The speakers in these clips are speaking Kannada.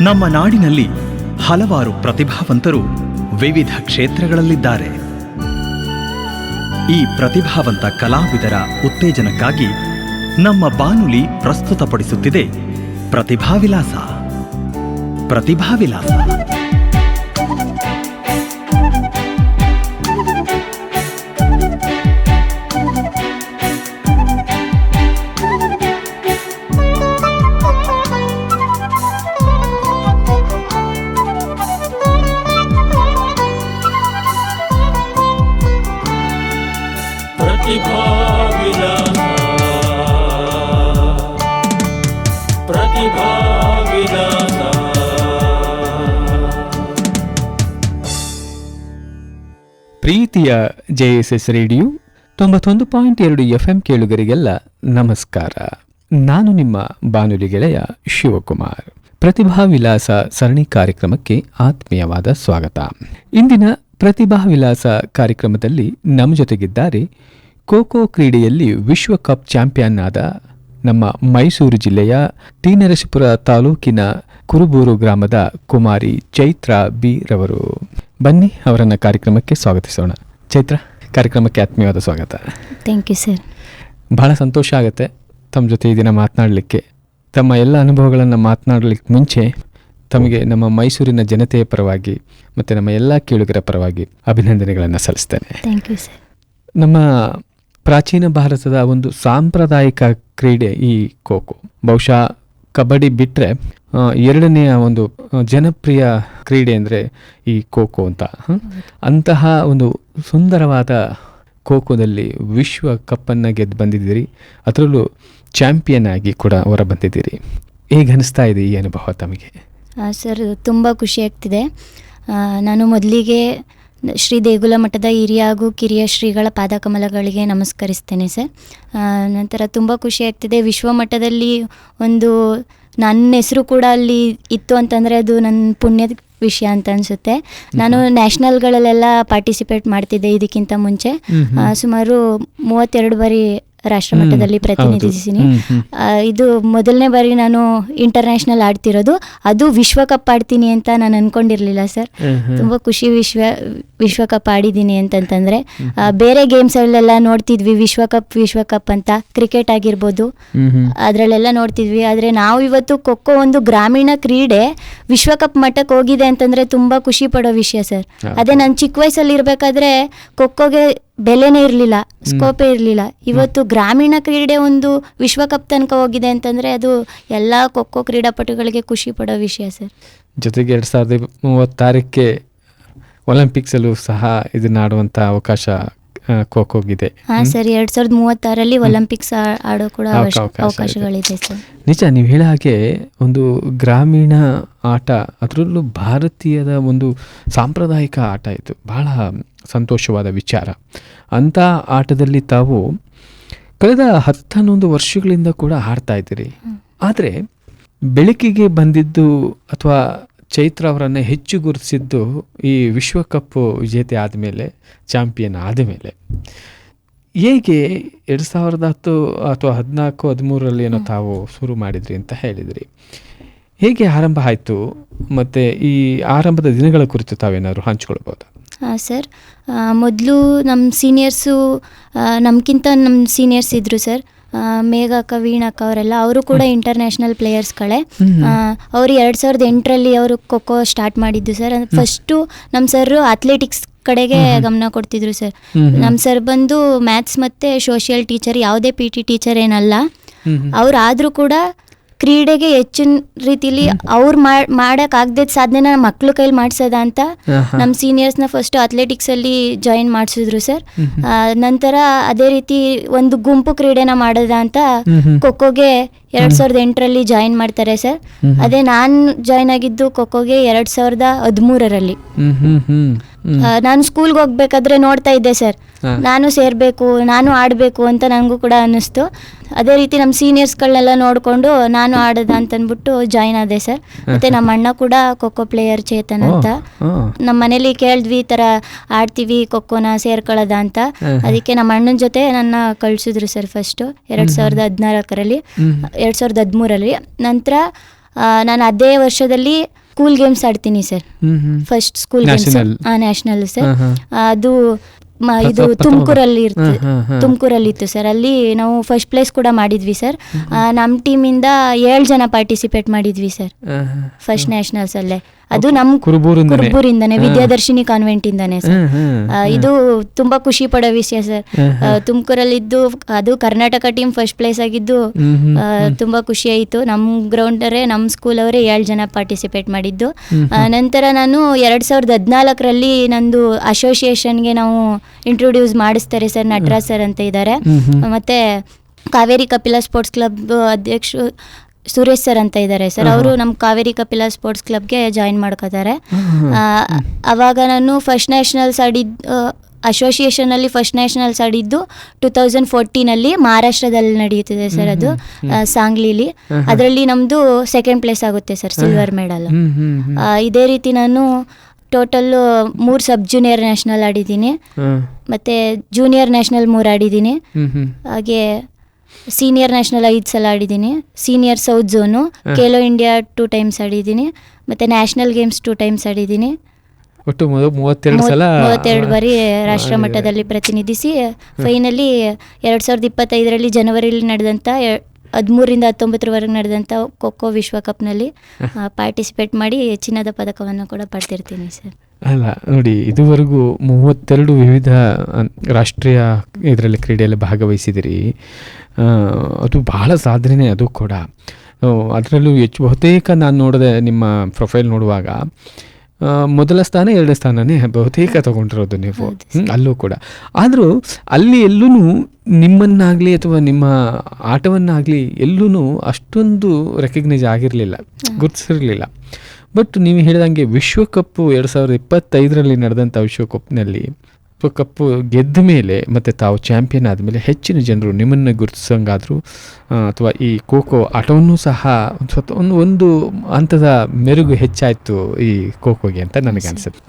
ನಮ್ಮ ನಾಡಿನಲ್ಲಿ ಹಲವಾರು ಪ್ರತಿಭಾವಂತರು ವಿವಿಧ ಕ್ಷೇತ್ರಗಳಲ್ಲಿದ್ದಾರೆ. ಈ ಪ್ರತಿಭಾವಂತ ಕಲಾವಿದರ ಉತ್ತೇಜನಕ್ಕಾಗಿ ನಮ್ಮ ಬಾನುಲಿ ಪ್ರಸ್ತುತಪಡಿಸುತ್ತಿದೆ ಪ್ರತಿಭಾವಿಲಾಸ. ಪ್ರತಿಭಾವಿಲಾಸ. ಪ್ರೀತಿಯ ಜೆ ಎಸ್ ಎಸ್ ರೇಡಿಯೋ ತೊಂಬತ್ತೊಂದು ಪಾಯಿಂಟ್ ಎರಡು ಎಫ್ ಎಂ ಕೇಳುಗರಿಗೆಲ್ಲ ನಮಸ್ಕಾರ. ನಾನು ನಿಮ್ಮ ಬಾನುಲಿ ಗೆಳೆಯ ಶಿವಕುಮಾರ್. ಪ್ರತಿಭಾ ವಿಲಾಸ ಸರಣಿ ಕಾರ್ಯಕ್ರಮಕ್ಕೆ ಆತ್ಮೀಯವಾದ ಸ್ವಾಗತ. ಇಂದಿನ ಪ್ರತಿಭಾ ವಿಲಾಸ ಕಾರ್ಯಕ್ರಮದಲ್ಲಿ ನಮ್ಮ ಜೊತೆಗಿದ್ದಾರೆ ಖೋಖೋ ಕ್ರೀಡೆಯಲ್ಲಿ ವಿಶ್ವಕಪ್ ಚಾಂಪಿಯನ್ ಆದ ನಮ್ಮ ಮೈಸೂರು ಜಿಲ್ಲೆಯ ತೀನರಸಿಪುರ ನರಸೀಪುರ ತಾಲೂಕಿನ ಕುರುಬೂರು ಗ್ರಾಮದ ಕುಮಾರಿ ಚೈತ್ರ ಬಿ ರವರು. ಬನ್ನಿ ಅವರನ್ನು ಕಾರ್ಯಕ್ರಮಕ್ಕೆ ಸ್ವಾಗತಿಸೋಣ. ಚೈತ್ರ ಕಾರ್ಯಕ್ರಮಕ್ಕೆ ಆತ್ಮೀಯವಾದ ಸ್ವಾಗತ. ಥ್ಯಾಂಕ್ ಯು ಸರ್ ಬಹಳ ಸಂತೋಷ ಆಗುತ್ತೆ ತಮ್ಮ ಜೊತೆ ಈ ದಿನ ಮಾತನಾಡಲಿಕ್ಕೆ. ತಮ್ಮ ಎಲ್ಲ ಅನುಭವಗಳನ್ನು ಮಾತನಾಡಲಿಕ್ಕೆ ಮುಂಚೆ ತಮಗೆ ನಮ್ಮ ಮೈಸೂರಿನ ಜನತೆಯ ಪರವಾಗಿ ಮತ್ತು ನಮ್ಮ ಎಲ್ಲ ಕೇಳುಗರ ಪರವಾಗಿ ಅಭಿನಂದನೆಗಳನ್ನು ಸಲ್ಲಿಸ್ತೇನೆ. ಥ್ಯಾಂಕ್ ಯು ಸರ್ ನಮ್ಮ ಪ್ರಾಚೀನ ಭಾರತದ ಒಂದು ಸಾಂಪ್ರದಾಯಿಕ ಕ್ರೀಡೆ ಈ ಖೋಖೋ. ಬಹುಶಃ ಕಬಡ್ಡಿ ಬಿಟ್ಟರೆ ಎರಡನೆಯ ಒಂದು ಜನಪ್ರಿಯ ಕ್ರೀಡೆ ಅಂದರೆ ಈ ಖೋಖೋ ಅಂತ? ಅಂತಹ ಒಂದು ಸುಂದರವಾದ ಖೋಖೋದಲ್ಲಿ ವಿಶ್ವ ಕಪ್ಪನ್ನು ಗೆದ್ದು ಬಂದಿದ್ದೀರಿ. ಅದರಲ್ಲೂ ಚಾಂಪಿಯನ್ ಆಗಿ ಕೂಡ ಹೊರ ಬಂದಿದ್ದೀರಿ ಹೇಗೆ ಅನಿಸ್ತಾ ಇದೆ ಈ ಅನುಭವ ತಮಗೆ? ಸರ್ ತುಂಬ ಖುಷಿ ಆಗ್ತಿದೆ. ನಾನು ಮೊದಲಿಗೆ ಶ್ರೀ ದೇಗುಲ ಮಠದ ಹಿರಿಯ ಹಾಗೂ ಕಿರಿಯ ಶ್ರೀಗಳ ಪಾದಕಮಲಗಳಿಗೆ ನಮಸ್ಕರಿಸ್ತೇನೆ ಸರ್. ನಂತರ ತುಂಬ ಖುಷಿ ಆಗ್ತಿದೆ. ವಿಶ್ವ ಮಟ್ಟದಲ್ಲಿ ಒಂದು ನನ್ನ ಹೆಸರು ಕೂಡ ಅಲ್ಲಿ ಇತ್ತು ಅಂತಂದರೆ ಅದು ನನ್ನ ಪುಣ್ಯದ ವಿಷಯ ಅಂತ ಅನಿಸುತ್ತೆ. ನಾನು ನ್ಯಾಷನಲ್ಗಳಲ್ಲೆಲ್ಲ ಪಾರ್ಟಿಸಿಪೇಟ್ ಮಾಡ್ತಿದ್ದೆ ಇದಕ್ಕಿಂತ ಮುಂಚೆ. ಸುಮಾರು ಮೂವತ್ತೆರಡು ಬಾರಿ ರಾಷ್ಟ್ರ ಪ್ರತಿನಿಧಿಸಿನಿ. ಇದು ಮೊದಲನೇ ಬಾರಿ ನಾನು ಇಂಟರ್ನ್ಯಾಷನಲ್ ಆಡ್ತಿರೋದು. ಅದು ವಿಶ್ವಕಪ್ ಆಡ್ತೀನಿ ಅಂತ ನಾನು ಅನ್ಕೊಂಡಿರ್ಲಿಲ್ಲ ಸರ್. ತುಂಬ ಖುಷಿ ವಿಶ್ವ ವಿಶ್ವಕಪ್ ಆಡಿದ್ದೀನಿ ಅಂತಂತಂದ್ರೆ ಬೇರೆ ಗೇಮ್ಸ್ ಅಲ್ಲೆಲ್ಲ ನೋಡ್ತಿದ್ವಿ. ವಿಶ್ವಕಪ್ ವಿಶ್ವಕಪ್ ಅಂತ ಕ್ರಿಕೆಟ್ ಆಗಿರ್ಬೋದು. ಅದರಲ್ಲೆಲ್ಲ ನೋಡ್ತಿದ್ವಿ. ಆದ್ರೆ ನಾವು ಇವತ್ತು ಖೋಖೋ ಒಂದು ಗ್ರಾಮೀಣ ಕ್ರೀಡೆ ವಿಶ್ವಕಪ್ ಮಟ್ಟಕ್ಕೆ ಹೋಗಿದೆ ಅಂತಂದ್ರೆ ತುಂಬಾ ಖುಷಿ ಪಡೋ ವಿಷಯ ಸರ್. ಅದೇ ನಾನು ಚಿಕ್ಕ ವಯಸ್ಸಲ್ಲಿ ಇರಬೇಕಾದ್ರೆ ಖೋಖೋಗೆ ಬೆಲೆನೇ ಇರಲಿಲ್ಲ ಸ್ಕೋಪೇ ಇರಲಿಲ್ಲ. ಇವತ್ತು ಗ್ರಾಮೀಣ ಕ್ರೀಡೆ ಒಂದು ವಿಶ್ವಕಪ್ ತನಕ ಹೋಗಿದೆ ಅಂತಂದರೆ ಅದು ಎಲ್ಲ ಖೋಖೋ ಕ್ರೀಡಾಪಟುಗಳಿಗೆ ಖುಷಿ ಪಡೋ ವಿಷಯ ಸರ್. ಜೊತೆಗೆ ಎರಡು ಸಾವಿರದ ಮೂವತ್ತಾರಕ್ಕೆ ಒಲಿಂಪಿಕ್ಸಲ್ಲೂ ಸಹ ಇದನ್ನ ಆಡುವಂಥ ಅವಕಾಶ ಖೋಖೋಗಿದೆ ಹಾಂ ಸರ್ ಎರಡು ಸಾವಿರದ ಮೂವತ್ತಾರಲ್ಲಿ ಒಲಿಂಪಿಕ್ಸ್ ಆಡೋ ಕೂಡ ಅವಕಾಶ ಅವಶ್ಯ- ಅವಕಾಶಗಳಿದೆ ಸರ್. ನಿಜ ನೀವು ಹೇಳ ಹಾಗೆ ಒಂದು ಗ್ರಾಮೀಣ ಆಟ ಅದರಲ್ಲೂ ಭಾರತೀಯದ ಒಂದು ಸಾಂಪ್ರದಾಯಿಕ ಆಟ ಇದು ಬಹಳ ಸಂತೋಷವಾದ ವಿಚಾರ. ಅಂಥ ಆಟದಲ್ಲಿ ತಾವು ಕಳೆದ ಹತ್ತನ್ನೊಂದು ವರ್ಷಗಳಿಂದ ಕೂಡ ಆಡ್ತಾ ಇದ್ದೀರಿ. ಆದರೆ ಬೆಳಕಿಗೆ ಬಂದಿದ್ದು ಅಥವಾ ಚೈತ್ರ ಅವರನ್ನು ಹೆಚ್ಚು ಗುರುತಿಸಿದ್ದು ಈ ವಿಶ್ವಕಪ್ ವಿಜೇತೆ ಆದಮೇಲೆ, ಚಾಂಪಿಯನ್ ಆದಮೇಲೆ. ಹೇಗೆ ಎರಡು ಸಾವಿರದ ಹತ್ತು ಅಥವಾ ಹದಿನಾಲ್ಕು, ಹದಿಮೂರರಲ್ಲಿ ಏನೋ ತಾವು ಶುರು ಮಾಡಿದ್ರಿ ಅಂತ ಹೇಳಿದ್ರಿ. ಹೇಗೆ ಆರಂಭ ಆಯಿತು? ಮತ್ತು ಈ ಆರಂಭದ ದಿನಗಳ ಕುರಿತು ತಾವೇನಾದ್ರು ಹಂಚ್ಕೊಳ್ಬೋದು? ಹಾಂ ಸರ್ ಮೊದಲು ನಮ್ಮ ಸೀನಿಯರ್ಸು ನಮಗಿಂತ ನಮ್ಮ ಸೀನಿಯರ್ಸ್ ಇದ್ದರು ಸರ್. ಆ, ವೀಣಕ್ಕ ಅವರೆಲ್ಲ ಅವರು ಕೂಡ ಇಂಟರ್ನ್ಯಾಷನಲ್ ಪ್ಲೇಯರ್ಸ್ಗಳೇ ಅವರು ಎರಡ್ ಸಾವಿರದ ಎಂಟರಲ್ಲಿ ಅವರು ಖೋಖೋ ಸ್ಟಾರ್ಟ್ ಮಾಡಿದ್ದು ಸರ್ ಫಸ್ಟು ನಮ್ಮ ಸರ್ ಅಥ್ಲೆಟಿಕ್ಸ್ ಕಡೆಗೆ ಗಮನ ಕೊಡ್ತಿದ್ರು ಸರ್ ನಮ್ಮ ಸರ್ ಬಂದು ಮ್ಯಾಥ್ಸ್ ಮತ್ತೆ ಸೋಷಿಯಲ್ ಟೀಚರ್ ಯಾವುದೇ ಪಿ ಟಿ ಟೀಚರ್ ಏನಲ್ಲ. ಅವ್ರು ಆದರೂ ಕೂಡ ಕ್ರೀಡೆಗೆ ಹೆಚ್ಚಿನ ರೀತಿಲಿ ಅವ್ರು ಮಾಡಕ್ ಆಗದ್ ಸಾಧನೆ ಮಕ್ಳು ಕೈಲಿ ಮಾಡಿಸದ ಅಂತ ನಮ್ಮ ಸೀನಿಯರ್ಸ್ನ ಫಸ್ಟ್ ಅಥ್ಲೆಟಿಕ್ಸ್ ಅಲ್ಲಿ ಜಾಯಿನ್ ಮಾಡಿಸಿದ್ರು ಸರ್. ನಂತರ ಅದೇ ರೀತಿ ಒಂದು ಗುಂಪು ಕ್ರೀಡೆನ ಮಾಡೋದ ಅಂತ ಖೋಖೋಗೆ ಎರಡ್ ಸಾವಿರದ ಎಂಟರಲ್ಲಿ ಜಾಯಿನ್ ಮಾಡ್ತಾರೆ ಸರ್. ಅದೇ ನಾನು ಜಾಯಿನ್ ಆಗಿದ್ದು ಖೋಖೋಗೆ ಎರಡ್ ಸಾವಿರದ ಹದಿಮೂರರಲ್ಲಿ. ನಾನು ಸ್ಕೂಲ್ಗೆ ಹೋಗ್ಬೇಕಾದ್ರೆ ನೋಡ್ತಾ ಇದ್ದೆ ಸರ್ ನಾನು ಸೇರಬೇಕು ನಾನು ಆಡಬೇಕು ಅಂತ ನನಗೂ ಕೂಡ ಅನ್ನಿಸ್ತು. ಅದೇ ರೀತಿ ನಮ್ಮ ಸೀನಿಯರ್ಸ್ಗಳನ್ನೆಲ್ಲ ನೋಡಿಕೊಂಡು ನಾನು ಆಡೋದ ಅಂತ ಅಂದ್ಬಿಟ್ಟು ಜಾಯಿನ್ ಆದೆ ಸರ್ ಮತ್ತೆ ನಮ್ಮ ಅಣ್ಣ ಕೂಡ ಖೋಖೋ ಪ್ಲೇಯರ್ ಚೇತನ್ ಅಂತ. ನಮ್ಮ ಮನೇಲಿ ಕೇಳಿದ್ವಿ ಈ ಥರ ಆಡ್ತೀವಿ ಖೋಖೋನ ಸೇರ್ಕೊಳ್ಳೋದ ಅಂತ. ಅದಕ್ಕೆ ನಮ್ಮ ಅಣ್ಣನ ಜೊತೆ ನನ್ನ ಕಳಿಸಿದ್ರು ಸರ್ ಫಸ್ಟು ಎರಡು ಸಾವಿರದ ಹದಿನಾಲ್ಕರಲ್ಲಿ ಎರಡು ಸಾವಿರದ ಹದಿಮೂರಲ್ಲಿ. ನಂತರ ನಾನು ಅದೇ ವರ್ಷದಲ್ಲಿ ಸ್ಕೂಲ್ ಗೇಮ್ಸ್ ಆಡ್ತೀನಿ sir first school games. National sir. ಅದು ಇದು. ತುಮಕೂರಲ್ಲಿ ಇರ್ತದೆ. ತುಮಕೂರಲ್ಲಿ ಇತ್ತು ಸರ್ ಅಲ್ಲಿ ನಾವು ಫಸ್ಟ್ ಪ್ಲೇಸ್ ಕೂಡ ಮಾಡಿದ್ವಿ ಸರ್ ನಮ್ಮ ಟೀಮಿಂದ ಏಳು ಜನ ಪಾರ್ಟಿಸಿಪೇಟ್ ಮಾಡಿದ್ವಿ ಸರ್ ಫಸ್ಟ್ ನ್ಯಾಷನಲ್ಸ್ ಅಲ್ಲೇ ಅದು ನಮ್ ಕುರುಬೂರಿಂದಾನೆ. ವಿದ್ಯಾದರ್ಶಿನಿ ಕಾನ್ವೆಂಟ್ ಇಂದಾನೆ ಸರ್ ಇದು ತುಂಬಾ ಖುಷಿ ಪಡೋ ವಿಷಯ ಸರ್. ತುಮಕೂರಲ್ಲಿ ಇದ್ದು ಅದು ಕರ್ನಾಟಕ ಟೀಮ್ ಫಸ್ಟ್ ಪ್ಲೇಸ್ ಆಗಿದ್ದು ತುಂಬಾ ಖುಷಿ ಆಯಿತು. ನಮ್ಮ ಗ್ರೌಂಡರೇ ನಮ್ ಸ್ಕೂಲ್ ಅವರೇ ಏಳು ಜನ ಪಾರ್ಟಿಸಿಪೇಟ್ ಮಾಡಿದ್ದು. ನಂತರ ನಾನು ಎರಡ್ ಸಾವಿರದ ಹದಿನಾಲ್ಕರಲ್ಲಿ ನಂದು ಅಸೋಸಿಯೇಷನ್ಗೆ ನಾವು ಇಂಟ್ರೊಡ್ಯೂಸ್ ಮಾಡಿಸ್ತಾರೆ ಸರ್ ನಟರಾಜ್ ಸರ್ ಅಂತ ಇದ್ದಾರೆ. ಮತ್ತೆ ಕಾವೇರಿ ಕಪಿಲ ಸ್ಪೋರ್ಟ್ಸ್ ಕ್ಲಬ್ ಅಧ್ಯಕ್ಷರು ಸುರೇಶ್ ಸರ್ ಅಂತ ಇದ್ದಾರೆ ಸರ್. ಅವರು ನಮ್ಮ ಕಾವೇರಿ ಕಪಿಲ ಸ್ಪೋರ್ಟ್ಸ್ ಕ್ಲಬ್ಗೆ ಜಾಯಿನ್ ಮಾಡ್ಕೋತಾರೆ. ಅವಾಗ ನಾನು ಫಸ್ಟ್ ನ್ಯಾಷನಲ್ಸ್ ಆಡಿದ್ ಅಸೋಸಿಯೇಷನಲ್ಲಿ ಫಸ್ಟ್ ನ್ಯಾಷನಲ್ಸ್ ಆಡಿದ್ದು ಟೂ ತೌಸಂಡ್ ಫೋರ್ಟೀನಲ್ಲಿ ಮಹಾರಾಷ್ಟ್ರದಲ್ಲಿ ನಡೆಯುತ್ತಿದೆ ಸರ್ ಅದು ಸಾಂಗ್ಲಿಲಿ. ಅದರಲ್ಲಿ ನಮ್ಮದು ಸೆಕೆಂಡ್ ಪ್ಲೇಸ್ ಆಗುತ್ತೆ ಸರ್ ಸಿಲ್ವರ್ ಮೆಡಲ್. ಇದೇ ರೀತಿ ನಾನು ಟೋಟಲ್ ಮೂರು ಸಬ್ ಜೂನಿಯರ್ ನ್ಯಾಷನಲ್ ಆಡಿದ್ದೀನಿ. ಮತ್ತೆ ಜೂನಿಯರ್ ನ್ಯಾಷನಲ್ ಮೂರು ಆಡಿದ್ದೀನಿ. ಹಾಗೆ ಸೀನಿಯರ್ ನ್ಯಾಷನಲ್ ಐದು ಸಲ ಆಡಿದ್ದೀನಿ. Senior south zone Khelo India two times ಆಡಿದ್ದೀನಿ. ಮತ್ತು ನ್ಯಾಷನಲ್ ಗೇಮ್ಸ್ ಟೂ ಟೈಮ್ಸ್ ಆಡಿದ್ದೀನಿ. ಒಟ್ಟು ಮೂವತ್ತೆರಡು ಸಲ ಮೂವತ್ತೆರಡು ಬಾರಿ ರಾಷ್ಟ್ರ ಮಟ್ಟದಲ್ಲಿ ಪ್ರತಿನಿಧಿಸಿ ಫೈನಲಿ ಎರಡು ಸಾವಿರದ ಇಪ್ಪತ್ತೈದರಲ್ಲಿ ಜನವರಿಲಿ ನಡೆದಂಥ ಹದಿಮೂರಿಂದ ಹತ್ತೊಂಬತ್ತರವರೆಗೆ ನಡೆದಂಥ ಖೋಖೋ ವಿಶ್ವಕಪ್ನಲ್ಲಿ ಪಾರ್ಟಿಸಿಪೇಟ್ ಮಾಡಿ ಚಿನ್ನದ ಪದಕವನ್ನು ಕೂಡ ಪಡ್ತಿರ್ತೀನಿ ಸರ್. ಅಲ್ಲ ನೋಡಿ ಇದುವರೆಗೂ ಮೂವತ್ತೆರಡು ವಿವಿಧ ರಾಷ್ಟ್ರೀಯ ಇದರಲ್ಲಿ ಕ್ರೀಡೆಯಲ್ಲಿ ಭಾಗವಹಿಸಿದಿರಿ. ಅದು ಬಹಳ ಸಾಧನೆ ಅದು ಕೂಡ. ಅದರಲ್ಲೂ ಹೆಚ್ಚು ಬಹುತೇಕ ನಾನು ನೋಡಿದೆ ನಿಮ್ಮ ಪ್ರೊಫೈಲ್ ನೋಡುವಾಗ ಮೊದಲ ಸ್ಥಾನ ಎರಡನೇ ಸ್ಥಾನನೇ ಬಹುತೇಕ ತಗೊಂಡಿರೋದು ನೀವು. ಅಲ್ಲೂ ಕೂಡ. ಆದರೂ ಅಲ್ಲಿ ಎಲ್ಲೂ ನಿಮ್ಮನ್ನಾಗಲಿ ಅಥವಾ ನಿಮ್ಮ ಆಟವನ್ನಾಗಲಿ ಎಲ್ಲೂ ಅಷ್ಟೊಂದು ರೆಕಗ್ನೈಸ್ ಆಗಿರಲಿಲ್ಲ ಗುರುತಿಸಿರಲಿಲ್ಲ. ಬಟ್ ನೀವು ಹೇಳಿದಂಗೆ ವಿಶ್ವಕಪ್ ಎರಡು ಸಾವಿರದ ಇಪ್ಪತ್ತೈದರಲ್ಲಿ ನಡೆದಂಥ ವಿಶ್ವಕಪ್ನಲ್ಲಿ ವಿಶ್ವಕಪ್ ಗೆದ್ದ ಮೇಲೆ ಮತ್ತು ತಾವು ಚಾಂಪಿಯನ್ ಆದಮೇಲೆ ಹೆಚ್ಚಿನ ಜನರು ನಿಮ್ಮನ್ನು ಗುರುತಿಸಂಗಾದರೂ ಅಥವಾ ಈ ಖೋಖೋ ಆಟವನ್ನು ಸಹ ಒಂದು ಒಂದು ಒಂದು ಹಂತದ ಮೆರುಗು ಹೆಚ್ಚಾಯಿತು ಈ ಖೋಖೋಗೆ ಅಂತ ನನಗೆ ಅನಿಸುತ್ತೆ.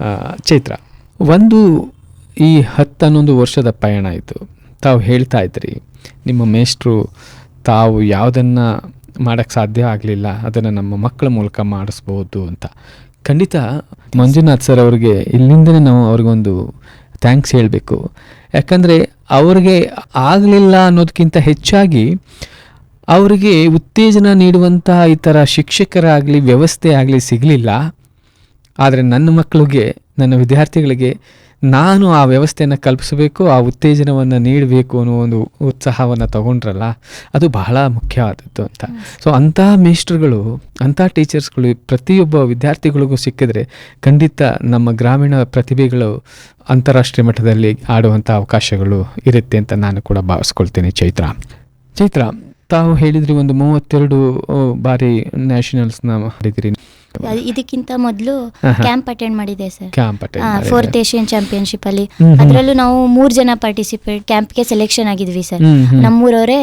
ಚೈತ್ರ ಒಂದು ಈ ಹತ್ತು ಹನ್ನೊಂದು ವರ್ಷದ ಪಯಣ ಆಯಿತು. ತಾವು ಹೇಳ್ತಾ ಇದ್ರಿ ನಿಮ್ಮ ಮೇಷ್ಟ್ರು ತಾವು ಯಾವುದನ್ನು ಮಾಡೋಕ್ಕೆ ಸಾಧ್ಯ ಆಗಲಿಲ್ಲ. ಅದನ್ನು ನಮ್ಮ ಮಕ್ಕಳ ಮೂಲಕ ಮಾಡಿಸ್ಬೋದು ಅಂತ. ಖಂಡಿತ. ಮಂಜುನಾಥ್ ಸರ್ ಅವ್ರಿಗೆ ಇಲ್ಲಿಂದನೇ ನಾವು ಅವ್ರಿಗೊಂದು ಥ್ಯಾಂಕ್ಸ್ ಹೇಳಬೇಕು. ಯಾಕಂದರೆ ಅವ್ರಿಗೆ ಆಗಲಿಲ್ಲ ಅನ್ನೋದಕ್ಕಿಂತ ಹೆಚ್ಚಾಗಿ ಅವರಿಗೆ ಉತ್ತೇಜನ ನೀಡುವಂತಹ ಈ ಥರ ಶಿಕ್ಷಕರಾಗಲಿ ವ್ಯವಸ್ಥೆ ಆಗಲಿ ಸಿಗಲಿಲ್ಲ. ಆದರೆ ನನ್ನ ಮಕ್ಕಳಿಗೆ ನನ್ನ ವಿದ್ಯಾರ್ಥಿಗಳಿಗೆ ನಾನು ಆ ವ್ಯವಸ್ಥೆಯನ್ನು ಕಲ್ಪಿಸಬೇಕು ಆ ಉತ್ತೇಜನವನ್ನು ನೀಡಬೇಕು ಅನ್ನೋ ಒಂದು ಉತ್ಸಾಹವನ್ನು ತಗೊಂಡ್ರಲ್ಲ ಅದು ಬಹಳ ಮುಖ್ಯವಾದದ್ದು ಅಂತ. ಸೊ ಅಂಥ ಮೇಸ್ಟ್ರುಗಳು ಅಂಥ ಟೀಚರ್ಸ್ಗಳು ಪ್ರತಿಯೊಬ್ಬ ವಿದ್ಯಾರ್ಥಿಗಳಿಗೂ ಸಿಕ್ಕಿದ್ರೆ ಖಂಡಿತ ನಮ್ಮ ಗ್ರಾಮೀಣ ಪ್ರತಿಭೆಗಳು ಅಂತಾರಾಷ್ಟ್ರೀಯ ಮಟ್ಟದಲ್ಲಿ ಆಡುವಂಥ ಅವಕಾಶಗಳು ಇರುತ್ತೆ ಅಂತ ನಾನು ಕೂಡ ಭಾವಿಸ್ಕೊಳ್ತೇನೆ ಚೈತ್ರ. ಚೈತ್ರ ತಾವು ಹೇಳಿದ್ರಿ ಒಂದು ಮೂವತ್ತೆರಡು ಬಾರಿ ನ್ಯಾಷನಲ್ಸ್ನ ಮಾಡಿದಿರಿ ಇದಕ್ಕಿಂತ ಮೊದಲು ಕ್ಯಾಂಪ್ ಅಟೆಂಡ್ ಮಾಡಿದೆ sir camp fourth Asian championship ಅಲ್ಲಿ. ಅದರಲ್ಲೂ ನಾವು ಮೂರ್ ಜನ ಪಾರ್ಟಿಸಿಪೇಟ್ ಕ್ಯಾಂಪ್ಗೆ ಸೆಲೆಕ್ಷನ್ ಆಗಿದ್ವಿ ಸರ್. ನಮ್ಮೂರವರೇ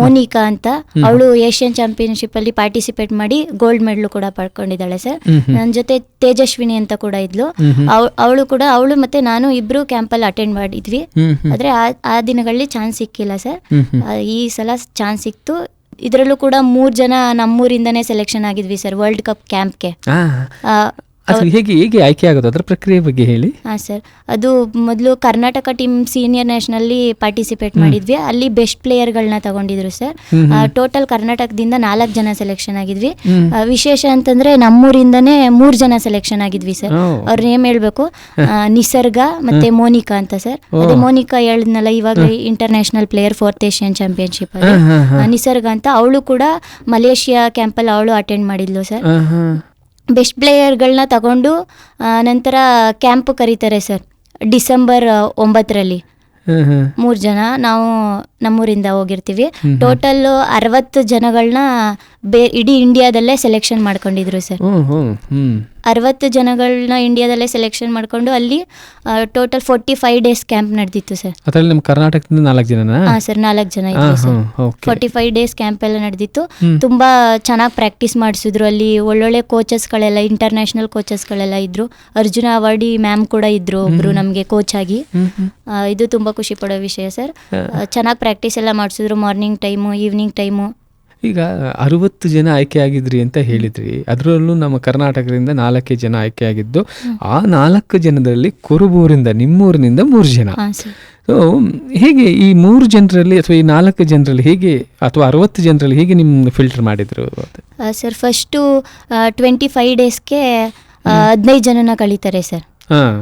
ಮೋನಿಕಾ ಅಂತ. ಅವಳು ಏಷ್ಯನ್ ಚಾಂಪಿಯನ್ಶಿಪ್ ಅಲ್ಲಿ ಪಾರ್ಟಿಸಿಪೇಟ್ ಮಾಡಿ ಗೋಲ್ಡ್ ಮೆಡಲ್ ಕೂಡ ಪಡ್ಕೊಂಡಿದ್ದಾಳೆ ಸರ್. ನನ್ನ ಜೊತೆ ತೇಜಸ್ವಿನಿ ಅಂತ ಕೂಡ ಇದ್ಲು. ಅವಳು ಕೂಡ ಅವಳು ಮತ್ತೆ ನಾನು ಇಬ್ರು ಕ್ಯಾಂಪಲ್ಲಿ ಅಟೆಂಡ್ ಮಾಡಿದ್ವಿ. ಆದ್ರೆ ಆ ದಿನಗಳಲ್ಲಿ ಚಾನ್ಸ್ ಸಿಕ್ಕಿಲ್ಲ ಸರ್ ಈ ಸಲ ಚಾನ್ಸ್ ಸಿಕ್ತು. ಇದರಲ್ಲೂ ಕೂಡ ಮೂರು ಜನ ನಮ್ಮೂರಿಂದನೇ ಸೆಲೆಕ್ಷನ್ ಆಗಿದ್ವಿ ಸರ್ ವರ್ಲ್ಡ್ ಕಪ್ ಕ್ಯಾಂಪ್ಗೆ ಹೇಗೆ ಹೇಗೆ ಆಯ್ಕೆ ಆಗೋದು? ಅದರ ಪ್ರಕ್ರಿಯೆ ಬಗ್ಗೆ ಹೇಳಿ. ಹಾಂ ಸರ್ ಅದು ಮೊದಲು ಕರ್ನಾಟಕ ಟೀಮ್ ಸೀನಿಯರ್ ನ್ಯಾಷನಲ್ಲಿ ಪಾರ್ಟಿಸಿಪೇಟ್ ಮಾಡಿದ್ವಿ. ಅಲ್ಲಿ ಬೆಸ್ಟ್ ಪ್ಲೇಯರ್ಗಳನ್ನ ತಗೊಂಡಿದ್ರು ಸರ್ ಟೋಟಲ್ ಕರ್ನಾಟಕದಿಂದ ನಾಲ್ಕು ಜನ ಸೆಲೆಕ್ಷನ್ ಆಗಿದ್ವಿ. ವಿಶೇಷ ಅಂತಂದ್ರೆ ನಮ್ಮೂರಿಂದನೇ ಮೂರು ಜನ ಸೆಲೆಕ್ಷನ್ ಆಗಿದ್ವಿ ಸರ್. ಅವ್ರ ನೇಮ್ ಹೇಳ್ಬೇಕು. ನಿಸರ್ಗ ಮತ್ತೆ ಮೋನಿಕಾ ಅಂತ ಸರ್ ಅದೇ ಮೋನಿಕಾ ಹೇಳಿದ್ನಲ್ಲ ಇವಾಗ international player fourth Asian championship Nisarga ಅಂತ. ಅವಳು ಕೂಡ ಮಲೇಷಿಯಾ ಕ್ಯಾಂಪಲ್ಲಿ ಅವಳು ಅಟೆಂಡ್ ಮಾಡಿದ್ಲು ಸರ್. ಬೆಸ್ಟ್ ಪ್ಲೇಯರ್ಗಳನ್ನ ತಗೊಂಡು ನಂತರ ಕ್ಯಾಂಪ್ ಕರೀತಾರೆ ಸರ್ ಡಿಸೆಂಬರ್ ಒಂಬತ್ತರಲ್ಲಿ. ಮೂರು ಜನ ನಾವು ನಮ್ಮೂರಿಂದ ಹೋಗಿರ್ತೀವಿ. ಟೋಟಲ್ ಅರವತ್ತು ಜನಗಳನ್ನ ಬೇ ಇಡೀ ಇಂಡಿಯಾದಲ್ಲೇ ಸೆಲೆಕ್ಷನ್ ಮಾಡ್ಕೊಂಡಿದ್ರು ಸರ್. ಅರವತ್ತು ಜನಗಳನ್ನ ಇಂಡಿಯಾದಲ್ಲೇ ಸೆಲೆಕ್ಷನ್ ಮಾಡ್ಕೊಂಡು ಅಲ್ಲಿ total forty five days camp ನಡೆದಿತ್ತು ಸರ್ ಅದರಲ್ಲಿ ನಮ್ಮ ಕರ್ನಾಟಕದಿಂದ ನಾಲ್ಕು ಜನನಾ? ಹಾಂ ಸರ್ ನಾಲ್ಕು ಜನ ಇದ್ರು sir. Forty five days camp ಎಲ್ಲ ನಡೆದಿತ್ತು. ತುಂಬಾ ಚೆನ್ನಾಗಿ ಪ್ರಾಕ್ಟೀಸ್ ಮಾಡಿಸಿದ್ರು. ಅಲ್ಲಿ ಒಳ್ಳೊಳ್ಳೆ ಕೋಚಸ್ಗಳೆಲ್ಲ ಇಂಟರ್ನ್ಯಾಷನಲ್ ಕೋಚಸ್ಗಳೆಲ್ಲ ಇದ್ರು. ಅರ್ಜುನ ಅವಾರ್ಡಿ ಮ್ಯಾಮ್ ಕೂಡ ಇದ್ರು ಒಬ್ರು ನಮಗೆ ಕೋಚ್ ಆಗಿ. ಇದು ತುಂಬಾ ಖುಷಿ ಪಡೋ ವಿಷಯ ಸರ್ ಚೆನ್ನಾಗಿ ಪ್ರಾಕ್ಟೀಸ್ ಎಲ್ಲ ಮಾಡಿಸಿದ್ರು. ಮಾರ್ನಿಂಗ್ ಟೈಮು ಈವ್ನಿಂಗ್ ಟೈಮು ಈಗ ಅರವತ್ತು ಜನ ಆಯ್ಕೆ ಆಗಿದ್ರಿ ಅಂತ ಹೇಳಿದ್ರಿ. ಅದರಲ್ಲೂ ನಮ್ಮ ಕರ್ನಾಟಕದಿಂದ ನಾಲ್ಕೇ ಜನ ಆಯ್ಕೆಯಾಗಿದ್ದು ಆ ನಾಲ್ಕು ಜನದಲ್ಲಿ ಕುರುಬೂರಿಂದ ನಿಮ್ಮೂರಿನಿಂದ ಮೂರು ಜನ. ಸೊ ಹೇಗೆ ಈ ಮೂರು ಜನರಲ್ಲಿ ಅಥವಾ ಈ ನಾಲ್ಕು ಜನರಲ್ಲಿ ಹೇಗೆ ಅಥವಾ ಅರವತ್ತು ಜನರಲ್ಲಿ ಹೇಗೆ ನಿಮ್ಮ ಫಿಲ್ಟರ್ ಮಾಡಿದ್ರು? ಸರ್ ಫಸ್ಟು ಟ್ವೆಂಟಿ ಫೈವ್ ಡೇಸ್ಗೆ ಹದಿನೈದು ಜನನ ಕಳೀತಾರೆ ಸರ್. ಹಾಂ.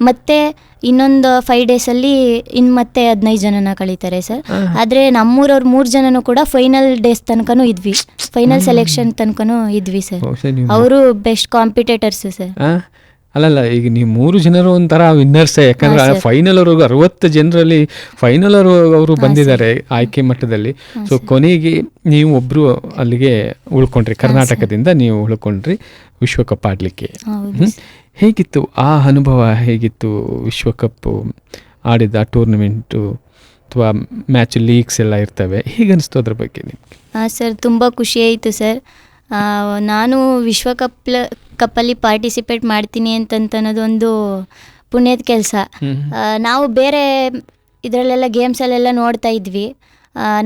ಮತ್ತೆ ಇನ್ನೊಂದು ಫೈವ್ ಡೇಸಲ್ಲಿ ಇನ್ನು ಮತ್ತೆ ಹದಿನೈದು ಜನನ ಕಳೀತಾರೆ ಸರ್ ಆದರೆ ನಮ್ಮೂರವ್ರು ಮೂರು ಜನನೂ ಕೂಡ ಫೈನಲ್ ಡೇಸ್ ತನಕನೂ ಇದ್ವಿ. ಫೈನಲ್ ಸೆಲೆಕ್ಷನ್ ತನಕನೂ ಇದ್ವಿ ಸರ್ ಬಹುಶಃ ನೀವು ಅವರು ಬೆಸ್ಟ್ ಕಾಂಪಿಟೇಟರ್ಸ್ ಸರ್ ಆ? ಅಲ್ಲಲ್ಲ ಈಗ ನೀವು ಮೂರು ಜನರು ಒಂಥರ ವಿನ್ನರ್ಸ್ ಯಾಕಂದ್ರೆ ಫೈನಲ್ ಅವ್ರಿಗೆ ಅರವತ್ತು ಜನರಲ್ಲಿ ಫೈನಲ್ ಅವರು ಅವರು ಬಂದಿದ್ದಾರೆ ಆಯ್ಕೆ ಮಟ್ಟದಲ್ಲಿ. ಸೊ ಕೊನೆಗೆ ನೀವು ಒಬ್ರು ಅಲ್ಲಿಗೆ ಉಳ್ಕೊಂಡ್ರಿ. ಕರ್ನಾಟಕದಿಂದ ನೀವು ಉಳ್ಕೊಂಡ್ರಿ. ವಿಶ್ವಕಪ್ ಆಡ್ಲಿಕ್ಕೆ. ಹೌದು ಹ್ಮ್? ಹೇಗಿತ್ತು ಆ ಅನುಭವ? ಹೇಗಿತ್ತು ವಿಶ್ವಕಪ್ಪು ಆಡಿದ ಟೂರ್ನಮೆಂಟು ಅಥವಾ ಮ್ಯಾಚ್ ಲೀಗ್ಸ್ ಎಲ್ಲ ಇರ್ತವೆ? ಹೇಗನ್ನಿಸ್ತು ಅದ್ರ ಬಗ್ಗೆ ನಿಮಗೆ? ಹಾಂ ಸರ್ ತುಂಬ ಖುಷಿ ಆಯಿತು ಸರ್. ನಾನು ವಿಶ್ವಕಪ್ ಕಪ್ಪಲ್ಲಿ ಪಾರ್ಟಿಸಿಪೇಟ್ ಮಾಡ್ತೀನಿ ಅಂತಂತ ಅನ್ನೋದೊಂದು ಪುಣ್ಯದ ಕೆಲಸ. ನಾವು ಬೇರೆ ಇದರಲ್ಲೆಲ್ಲ ಗೇಮ್ಸಲ್ಲೆಲ್ಲ ನೋಡ್ತಾ ಇದ್ವಿ.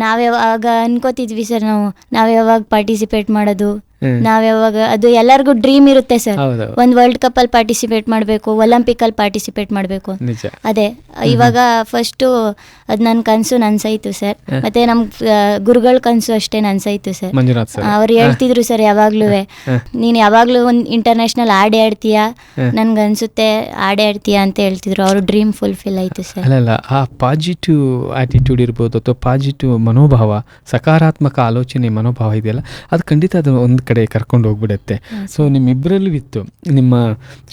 ನಾವು ಯಾವಾಗ ಅನ್ಕೋತಿದ್ವಿ ಸರ್ ನಾವು ನಾವು ಯಾವಾಗ ಪಾರ್ಟಿಸಿಪೇಟ್ ಮಾಡೋದು? ಹ್ಮ್. ನಾವ್ಯಾವಾಗ ಅದು ಎಲ್ಲರಿಗೂ ಡ್ರೀಮ್ ಇರುತ್ತೆ ಸರ್ ಒಂದ್ ವರ್ಲ್ಡ್ ವರ್ಲ್ಡ್ ಕಪ್ಪಲ್ಲಿ ಪಾರ್ಟಿಸಿಪೇಟ್ ಮಾಡಬೇಕು ಒಲಿಂಪಿಕಲ್ಲಿ ಪಾರ್ಟಿಸಿಪೇಟ್ ಮಾಡಬೇಕು. ನಿಜ. ಅದೇ ಇವಾಗ ಫಸ್ಟ್ ಅದ್ ನನ್ ಕನ್ಸು ನನ್ಸಾಯ್ತು ಸರ್ ಮತ್ತೆ ನಮ್ ಗುರುಗಳ ಕನ್ಸು ಅಷ್ಟೇ ನನ್ಸಾಯ್ತು ಸರ್ ಮಂಜುನಾಥ್ ಸರ್ ಅವ್ರು ಹೇಳ್ತಿದ್ರು ಸರ್ ಯಾವಾಗ್ಲೂ ನೀನ್ ಯಾವಾಗ್ಲೂ ಒಂದ್ ಇಂಟರ್ನ್ಯಾಷನಲ್ ಆಡೇ ಆಡ್ತೀಯ? ನನ್ಗೆ ಅನ್ಸುತ್ತೆ ಆಡೇ ಆಡ್ತೀಯ ಅಂತ ಹೇಳ್ತಿದ್ರು. ಅವ್ರ ಡ್ರೀಮ್ ಫುಲ್ಫಿಲ್ ಆಯ್ತು ಸರ್ ಅಲ್ಲಲ್ಲ ಆ ಪಾಸಿಟಿವ್ ಆಟಿಟ್ಯೂಡ್ ಇರ್ಬೋದು ಅಥವಾ ಪಾಸಿಟಿವ್ ಮನೋಭಾವ ಸಕಾರಾತ್ಮಕ ಆಲೋಚನೆ ಮನೋಭಾವ ಇದೆಯಲ್ಲ ಅದು ಖಂಡಿತ ಅದು ಒಂದು ಕಡೆ ಕರ್ಕೊಂಡು ಹೋಗ್ಬಿಡುತ್ತೆ. ಸೊ ನಿಮ್ಮಿಬ್ಬರಲ್ಲೂ ಇತ್ತು. ನಿಮ್ಮ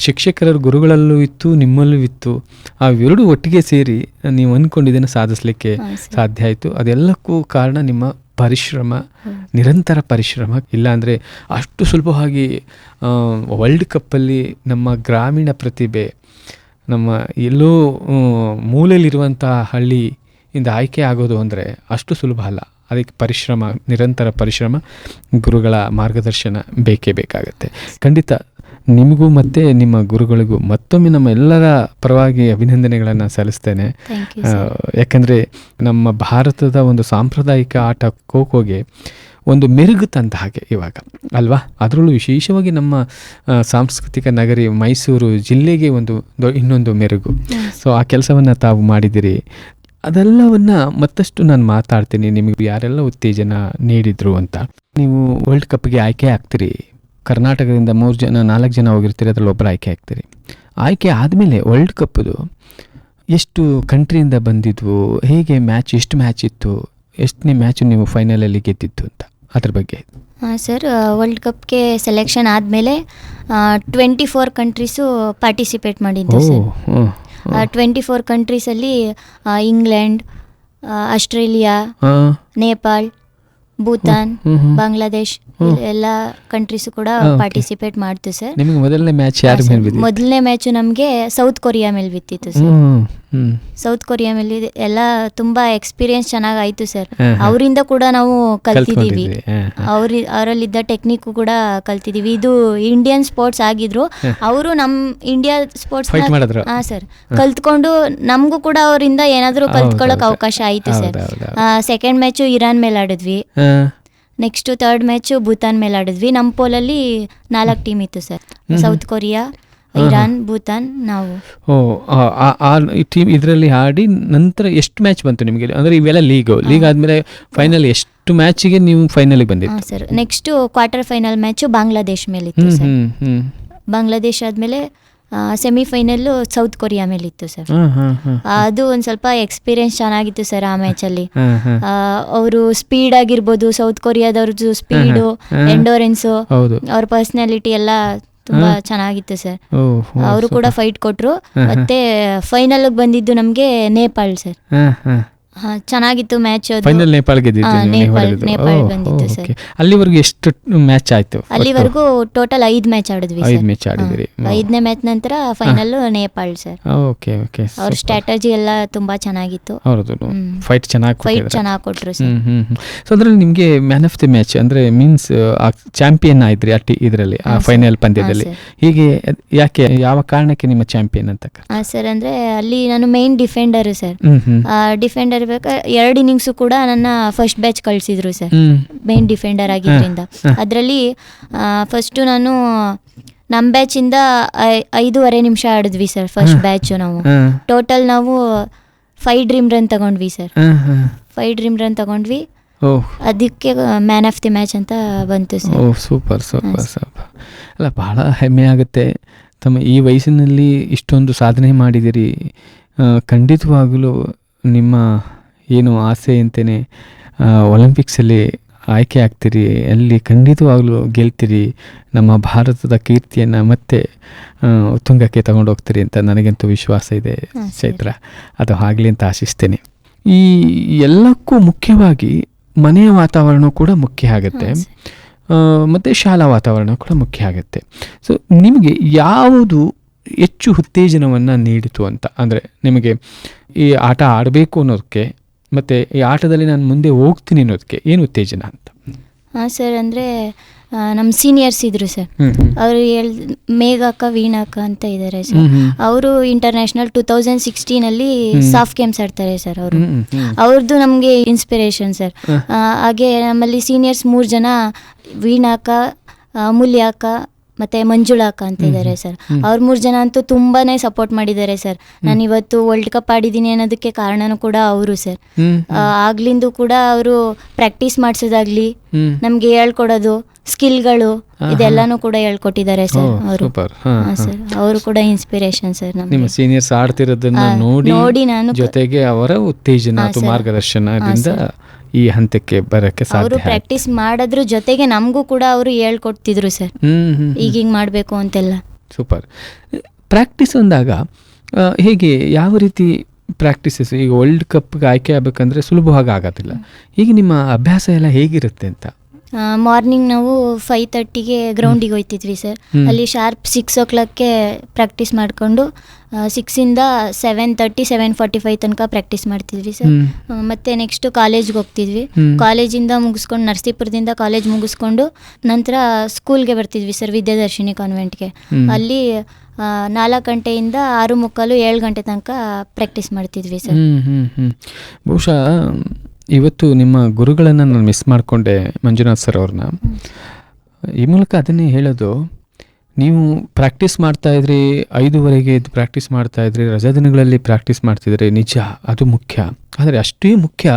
ಶಿಕ್ಷಕರ ಗುರುಗಳಲ್ಲೂ ಇತ್ತು ನಿಮ್ಮಲ್ಲೂ ಇತ್ತು. ಆ ಎರಡು ಒಟ್ಟಿಗೆ ಸೇರಿ ನೀವು ಅಂದ್ಕೊಂಡಿದ್ದನ್ನು ಸಾಧಿಸಲಿಕ್ಕೆ. ಸಾಧ್ಯ ಆಯಿತು. ಅದೆಲ್ಲಕ್ಕೂ ಕಾರಣ ನಿಮ್ಮ ಪರಿಶ್ರಮ ನಿರಂತರ ಪರಿಶ್ರಮ. ಇಲ್ಲಾಂದರೆ ಅಷ್ಟು ಸುಲಭವಾಗಿ ವರ್ಲ್ಡ್ ಕಪ್ಪಲ್ಲಿ ನಮ್ಮ ಗ್ರಾಮೀಣ ಪ್ರತಿಭೆ ನಮ್ಮ ಎಲ್ಲೋ ಮೂಲೆಯಲ್ಲಿರುವಂಥ ಮೂಲೆಯಲ್ಲಿರುವಂಥ ಹಳ್ಳಿಯಿಂದ ಆಯ್ಕೆ ಆಗೋದು ಅಂದರೆ ಅಷ್ಟು ಸುಲಭ ಅಲ್ಲ. ಅದಕ್ಕೆ ಪರಿಶ್ರಮ ನಿರಂತರ ಪರಿಶ್ರಮ ಗುರುಗಳ ಮಾರ್ಗದರ್ಶನ ಬೇಕೇ ಬೇಕಾಗುತ್ತೆ. ಖಂಡಿತ ನಿಮಗೂ ಮತ್ತು ನಿಮ್ಮ ಗುರುಗಳಿಗೂ ಮತ್ತೊಮ್ಮೆ ನಮ್ಮ ಎಲ್ಲರ ಪರವಾಗಿ ಅಭಿನಂದನೆಗಳನ್ನು ಸಲ್ಲಿಸ್ತೇನೆ. ಯಾಕಂದರೆ ನಮ್ಮ ಭಾರತದ ಒಂದು ಸಾಂಪ್ರದಾಯಿಕ ಆಟ ಖೋಖೋಗೆ ಒಂದು ಮೆರುಗು ತಂದ ಹಾಗೆ ಇವಾಗ. ಅಲ್ವಾ? ಅದರಲ್ಲೂ ವಿಶೇಷವಾಗಿ ನಮ್ಮ ಸಾಂಸ್ಕೃತಿಕ ನಗರಿ ಮೈಸೂರು ಜಿಲ್ಲೆಗೆ ಒಂದು ದೊ- ಇನ್ನೊಂದು ಮೆರುಗು. ಸೊ ಆ ಕೆಲಸವನ್ನು ತಾವು ಮಾಡಿದಿರಿ ಅದೆಲ್ಲವನ್ನು ಮತ್ತಷ್ಟು ನಾನು ಮಾತಾಡ್ತೀನಿ. ನಿಮಗೆ ಯಾರೆಲ್ಲ ಉತ್ತೇಜನ ನೀಡಿದ್ರು ಅಂತ. ನೀವು ವರ್ಲ್ಡ್ ಕಪ್ಗೆ ಆಯ್ಕೆ ಆಗ್ತೀರಿ. ಕರ್ನಾಟಕದಿಂದ ಮೂರು ಜನ ನಾಲ್ಕು ಜನ ಹೋಗಿರ್ತೀರಿ ಅದರಲ್ಲಿ ಒಬ್ಬರು ಆಯ್ಕೆ ಆಗ್ತೀರಿ. ಆಯ್ಕೆ ಆದಮೇಲೆ ವರ್ಲ್ಡ್ ಕಪ್ಪದು ಎಷ್ಟು ಕಂಟ್ರಿಯಿಂದ ಬಂದಿದ್ವು ಹೇಗೆ ಮ್ಯಾಚ್ ಎಷ್ಟು ಮ್ಯಾಚ್ ಇತ್ತು ಎಷ್ಟನೇ ಮ್ಯಾಚ್ ನೀವು ಫೈನಲಲ್ಲಿ ಗೆದ್ದಿತ್ತು ಅಂತ ಅದ್ರ ಬಗ್ಗೆ. ಹಾಂ ಸರ್ ವರ್ಲ್ಡ್ ಕಪ್ಗೆ ಸೆಲೆಕ್ಷನ್ ಆದಮೇಲೆ ಟ್ವೆಂಟಿ ಫೋರ್ ಕಂಟ್ರೀಸು ಪಾರ್ಟಿಸಿಪೇಟ್ ಮಾಡಿದ್ದೆ. ಟ್ವೆಂಟಿ ಫೋರ್ ಕಂಟ್ರೀಸಲ್ಲಿ ಇಂಗ್ಲೆಂಡ್ ಆಸ್ಟ್ರೇಲಿಯಾ ನೇಪಾಳ್ ಭೂತಾನ್. ಬಾಂಗ್ಲಾದೇಶ್. ಎಲ್ಲ ಕಂಟ್ರೀಸ್ ಕೂಡ ಪಾರ್ಟಿಸಿಪೇಟ್ ಮಾಡ್ತು ಸರ್. ನಿಮಗೆ ಮೊದಲನೇ ಮ್ಯಾಚ್ ಯಾರ ಮೇಲೆ ಮೊದಲನೇ ಮ್ಯಾಚ್ ನಮಗೆ ಸೌತ್ ಕೊರಿಯಾ ಮೇಲೆ ಬಿತ್ತಿತ್ತು ಸರ್ ಸೌತ್ ಕೊರಿಯಾ ಮೇಲೆ ಎಲ್ಲ ತುಂಬಾ ಎಕ್ಸ್ಪೀರಿಯನ್ಸ್ ಚೆನ್ನಾಗಾಯ್ತು ಸರ್. ಅವರಿಂದ ಕೂಡ ನಾವು ಕಲ್ತಿದ್ದೀವಿ. ಹಾ. ಅವ್ರ ಅವರಲ್ಲಿದ್ದ ಟೆಕ್ನಿಕ್ ಕೂಡ ಕಲ್ತಿದೀವಿ ಇದು ಇಂಡಿಯನ್ ಸ್ಪೋರ್ಟ್ಸ್ ಆಗಿದ್ರು. ಅವರು ನಮ್ಮ ಇಂಡಿಯಾ ಸ್ಪೋರ್ಟ್ಸ್. ಹಾ ಸರ್ ಕಲ್ತ್ಕೊಂಡು ನಮಗೂ ಕೂಡ ಅವರಿಂದ ಏನಾದರೂ ಕಲ್ತ್ಕೊಳಕ್ ಕಲ್ತ್ಕೊಳ್ಳೋಕೆ ಅವಕಾಶ ಆಯ್ತು ಸರ್ ಸೆಕೆಂಡ್ ಮ್ಯಾಚು ಇರಾನ್ ಮೇಲೆ ಆಡಿದ್ವಿ. Next next third match Bhutan ಮೇಲೆ ಆಡಿದ್ವಿ. ನಮ್ಮ ಪೋಲಲ್ಲಿ ನಾಲ್ಕು ಟೀಮ್ ಇತ್ತು sir South Korea Iran Bhutan ನಾವು. ಓ ಆ- ಟೀಮ್ ಇದರಲ್ಲಿ ಆಡಿ ನಂತರ ಎಷ್ಟು ಮ್ಯಾಚ್ ಬಂತು ನಿಮಗೆ? ಅಂದ್ರೆ ಇವೆಲ್ಲ ಲೀಗ್ ಲೀಗ್ ಆದ್ಮೇಲೆ ಫೈನಲ್ ಎಷ್ಟು ಮ್ಯಾಚಿಗೆ ನೀವು ಫೈನಲಿಗೆ ಹಾಂ ಬಂದಿತ್ತು? Sir next quarter final match Bangladesh ಮೇಲೆ ಹ್ಮ್ ಸರ್ ಬಾಂಗ್ಲಾದೇಶ್ ಆದಮೇಲೆ ಸೆಮಿಫೈನಲ್ಲು ಸೌತ್ ಕೊರಿಯಾ ಮೇಲೆ ಇತ್ತು ಸರ್ ಅದು ಒಂದ್ ಸ್ವಲ್ಪ ಎಕ್ಸ್ಪೀರಿಯನ್ಸ್ ಚೆನ್ನಾಗಿತ್ತು ಸರ್ ಆ ಮ್ಯಾಚಲ್ಲಿ ಅಲ್ಲಿ. ಹಾಂ ಅವರು ಸ್ಪೀಡ್ ಆಗಿರ್ಬೋದು ಸೌತ್ ಕೊರಿಯಾದವ್ರದ್ದು ಸ್ಪೀಡು ಎಂಡೋರೆನ್ಸ್ ಅವ್ರ ಪರ್ಸನಾಲಿಟಿ ಎಲ್ಲ ತುಂಬಾ ಚೆನ್ನಾಗಿತ್ತು ಸರ್. ಅವರು ಕೂಡ ಫೈಟ್ ಕೊಟ್ರು. ಮತ್ತೆ ಫೈನಲ್ ಬಂದಿದ್ದು ನಮ್ಗೆ ನೇಪಾಳ್ ಸರ್. ಚೆನ್ನಾಗಿತ್ತು ಮ್ಯಾಚ್ ಫೈನಲ್ ಓ, ಬಂದಿತ್ತು ಸರ್. ಅಲ್ಲಿವರೆಗೂ ಎಷ್ಟು ಮ್ಯಾಚ್ ಆಯ್ತು ಅಲ್ಲಿವರೆಗೂ ಟೋಟಲ್ ಐದು ಮ್ಯಾಚ್ ಆಡಿದ್ವಿ ಐದು ಮ್ಯಾಚ್ ಆಡಿದ್ರಿ. ಐದನೇ ಮ್ಯಾಚ್ ನಂತರ final Nepal sir okay okay ಅವ್ರ ಸ್ಟ್ರಾಟಜಿ ಎಲ್ಲ ತುಂಬಾ ಚೆನ್ನಾಗಿತ್ತು. ಹೌದು ಫೈಟ್ ಚೆನ್ನಾಗಿ ಫೈಟ್ ಚೆನ್ನಾಗಿ ಕೊಟ್ರು ಸರ್ ಸೊ ಅಂದ್ರೆ ನಿಮಗೆ ಮ್ಯಾನ್ ಆಫ್ ದಿ ಮ್ಯಾಚ್ ಅಂದ್ರೆ ಮೀನ್ಸ್ ಚಾಂಪಿಯನ್ ಆಯ್ತ್ರಿ ಅಟ್ಟಿ ಇದರಲ್ಲಿ ಆ ಫೈನಲ್ ಪಂದ್ಯದಲ್ಲಿ. ಹೀಗೆ ಯಾಕೆ ಯಾವ ಕಾರಣಕ್ಕೆ ನಿಮ್ಮ ಚಾಂಪಿಯನ್ ಅಂತ ಸರ್ ಅಂದ್ರೆ ಅಲ್ಲಿ ನಾನು ಮೇನ್ ಡಿಫೆಂಡರ್ ಸರ್ ಡಿಫೆಂಡರ್ ಇರ್ಬೇಕಾ ಎರಡು ಇನ್ನಿಂಗ್ಸು ಕೂಡ ನನ್ನ ಫಸ್ಟ್ ಬ್ಯಾಚ್ ಕಳಿಸಿದ್ರು ಸರ್ ಮೇನ್ ಡಿಫೆಂಡರ್ ಆಗಿದ್ದರಿಂದ ಹ. ಅದರಲ್ಲಿ ಫಸ್ಟು ನಾನು ನಮ್ಮ ಬ್ಯಾಚಿಂದ ಐದೂವರೆ ನಿಮಿಷ ಆಡಿದ್ವಿ ಸರ್ ಫಸ್ಟ್ ಬ್ಯಾಚ್ ನಾವು. ಟೋಟಲ್ ನಾವು ಫೈವ್ ಡ್ರೀಮ್ ರನ್ ತಗೊಂಡ್ವಿ ಸರ್ ಫೈವ್ ಡ್ರೀಮ್ ರನ್ ತಗೊಂಡ್ವಿ. ಅದಕ್ಕೆ ಮ್ಯಾನ್ ಆಫ್ ದಿ ಮ್ಯಾಚ್ ಅಂತ ಬಂತು ಸರ್ ಓ ಸೂಪರ್ ಸೂಪರ್ ಸೂಪರ್ ಅಲ್ಲ ಬಹಳ ಹೆಮ್ಮೆ ಆಗುತ್ತೆ. ತಮ್ಮ ಈ ವಯಸ್ಸಿನಲ್ಲಿ ಇಷ್ಟೊಂದು ಸಾಧನೆ ಮಾಡಿದಿರಿ ಖಂಡಿತವಾಗಲೂ ನಿಮ್ಮ ಏನು ಆಸೆ ಅಂತಲೇ ಒಲಿಂಪಿಕ್ಸಲ್ಲಿ ಆಯ್ಕೆ ಆಗ್ತೀರಿ ಅಲ್ಲಿ ಖಂಡಿತವಾಗಲೂ ಗೆಲ್ತೀರಿ ನಮ್ಮ ಭಾರತದ ಕೀರ್ತಿಯನ್ನು ಮತ್ತೆ ಉತ್ತುಂಗಕ್ಕೆ ತಗೊಂಡು ಹೋಗ್ತೀರಿ ಅಂತ ನನಗಂತೂ ವಿಶ್ವಾಸ ಇದೆ ಚೈತ್ರ. ಅದು ಆಗಲಿ ಅಂತ ಆಶಿಸ್ತೇನೆ. ಈ ಎಲ್ಲಕ್ಕೂ ಮುಖ್ಯವಾಗಿ ಮನೆಯ ವಾತಾವರಣ ಕೂಡ ಮುಖ್ಯ ಆಗುತ್ತೆ. ಮತ್ತು ಶಾಲಾ ವಾತಾವರಣ ಕೂಡ ಮುಖ್ಯ ಆಗುತ್ತೆ. ಸೊ ನಿಮಗೆ ಯಾವುದು ಹೆಚ್ಚು ಉತ್ತೇಜನವನ್ನು ನೀಡಿತು ಅಂತ ಅಂದರೆ ನಿಮಗೆ ಈ ಆಟ ಆಡಬೇಕು ಅನ್ನೋದಕ್ಕೆ ಮತ್ತು ಈ ಆಟದಲ್ಲಿ ನಾನು ಮುಂದೆ ಹೋಗ್ತೀನಿ ಅನ್ನೋದಕ್ಕೆ ಏನು ಉತ್ತೇಜನ ಅಂತ ಹಾಂ ಸರ್ ಅಂದರೆ ನಮ್ಮ ಸೀನಿಯರ್ಸ್ ಇದ್ರು ಸರ್. ಅವರು ಹೇಳ್ ಮೇಘಾಕ ವೀಣಾಕ ಅಂತ ಇದ್ದಾರೆ ಸರ್. ಅವರು ಇಂಟರ್ನ್ಯಾಷನಲ್ ಟೂ ತೌಸಂಡ್ ಸಿಕ್ಸ್ಟೀನಲ್ಲಿ. ಸಾಫ್ಟ್ ಗೇಮ್ಸ್ ಆಡ್ತಾರೆ ಸರ್ ಅವರು. ಅವ್ರದ್ದು ನಮಗೆ ಇನ್ಸ್ಪಿರೇಷನ್ ಸರ್ ಹಾಗೆ ನಮ್ಮಲ್ಲಿ ಸೀನಿಯರ್ಸ್ ಮೂರು ಜನ ವೀಣಾಕ ಅಮೂಲ್ಯಾಕ ಮತ್ತು ಮಂಜುಳಾಕ ಅಂತ ಇದ್ದಾರೆ ಸರ್. ಅವ್ರ ಮೂರು ಜನ ಅಂತೂ ತುಂಬಾನೇ ಸಪೋರ್ಟ್ ಮಾಡಿದ್ದಾರೆ ಸರ್. ನಾನು ಇವತ್ತು ವರ್ಲ್ಡ್ ಕಪ್ ಆಡಿದೀನಿ ಅನ್ನೋದಕ್ಕೆ ಕಾರಣನೂ ಕೂಡ ಅವರು ಸರ್. ಆಗ್ಲಿಂದು ಕೂಡ ಅವರು ಪ್ರಾಕ್ಟೀಸ್ ಮಾಡಿಸೋದಾಗ್ಲಿ ನಮ್ಗೆ ಹೇಳ್ಕೊಡೋದು ಸ್ಕಿಲ್ಗಳು. ಇದೆಲ್ಲಾನು ಕೂಡ ಹೇಳ್ಕೊಟ್ಟಿದ್ದಾರೆ ಸರ್ ಅವರು. ಸರ್. ಅವರು ಕೂಡ ಇನ್ಸ್ಪಿರೇಷನ್ ಸರ್ ನಿಮ್ಮ ಸೀನಿಯರ್ಸ್ ಆಡ್ತಿರೋದನ್ನ ನೋಡಿ ನೋಡಿ ನಾನು ಜೊತೆಗೆ ಅವರ ಉತ್ತೇಜನ ಮಾರ್ಗದರ್ಶನ ಮಾರ್ಗದರ್ಶನದಿಂದ ಈ ಹಂತಕ್ಕೆ ಬರಕ್ಕೆ ಅವರು ಸಾಧ್ಯ. ಪ್ರಾಕ್ಟೀಸ್ ಮಾಡೋದ್ರ ಜೊತೆಗೆ ನಮಗೂ ಕೂಡ ಅವರು ಹೇಳ್ಕೊಡ್ತಿದ್ರು ಸರ್ ಹ್ಮ್ ಹ್ಮ್ ಈಗ ಹಿಂಗೆ ಮಾಡಬೇಕು ಅಂತೆಲ್ಲ. ಸೂಪರ್ ಪ್ರಾಕ್ಟೀಸ್ ಅಂದಾಗ ಆ, ಹೇಗೆ ಯಾವ ರೀತಿ ಪ್ರಾಕ್ಟೀಸಸ್ ಈಗ ವರ್ಲ್ಡ್ ಕಪ್ಗೆ ಆಯ್ಕೆ ಆಗಬೇಕಂದ್ರೆ ಸುಲಭವಾಗಿ ಆಗೋದಿಲ್ಲ. ಈಗ ನಿಮ್ಮ ಅಭ್ಯಾಸ ಎಲ್ಲ ಹೇಗಿರುತ್ತೆ ಅಂತ? ಮಾರ್ನಿಂಗ್ ನಾವು ಫೈವ್ ತರ್ಟಿಗೆ ಗ್ರೌಂಡಿಗೆ ಹೋಯ್ತಿದ್ವಿ ಸರ್ ಹ್ಮ್. ಅಲ್ಲಿ ಶಾರ್ಪ್ ಸಿಕ್ಸ್ ಓ ಕ್ಲಾಕ್ಗೆ ಪ್ರಾಕ್ಟೀಸ್ ಮಾಡಿಕೊಂಡು ಸಿಕ್ಸಿಂದ seven thirty seven forty five ತನಕ ಪ್ರಾಕ್ಟೀಸ್ ಮಾಡ್ತಿದ್ವಿ ಸರ್ ಮತ್ತೆ ನೆಕ್ಸ್ಟ್ ಕಾಲೇಜ್ಗೆ ಹೋಗ್ತಿದ್ವಿ. ಕಾಲೇಜಿಂದ ಮುಗಿಸ್ಕೊಂಡು ನರಸೀಪುರದಿಂದ ಕಾಲೇಜ್ ಮುಗಿಸ್ಕೊಂಡು ನಂತರ ಸ್ಕೂಲ್ಗೆ ಬರ್ತಿದ್ವಿ ಸರ್ ವಿದ್ಯಾದರ್ಶಿನಿ ಕಾನ್ವೆಂಟ್ಗೆ. ಅಲ್ಲಿ ನಾಲ್ಕು ಗಂಟೆಯಿಂದ ಆರು ಮುಕ್ಕಾಲು ಏಳು ಗಂಟೆ ತನಕ ಪ್ರಾಕ್ಟೀಸ್ ಮಾಡ್ತಿದ್ವಿ ಸರ್ ಬಹುಶಃ ಇವತ್ತು ನಿಮ್ಮ ಗುರುಗಳನ್ನು ನಾನು ಮಿಸ್ ಮಾಡಿಕೊಂಡೆ ಮಂಜುನಾಥ್ ಸರ್ ಅವ್ರನ್ನ. ಈ ಮೂಲಕ ಅದನ್ನೇ ಹೇಳೋದು ನೀವು ಪ್ರಾಕ್ಟೀಸ್ ಮಾಡ್ತಾ ಇದ್ರಿ, ಐದುವರೆಗೆ ಇದು ಪ್ರಾಕ್ಟೀಸ್ ಮಾಡ್ತಾ ಇದ್ರಿ, ರಜಾ ದಿನಗಳಲ್ಲಿ ಪ್ರಾಕ್ಟೀಸ್ ಮಾಡ್ತಿದ್ರಿ ನಿಜ, ಅದು ಮುಖ್ಯ. ಆದರೆ ಅಷ್ಟೇ ಮುಖ್ಯ,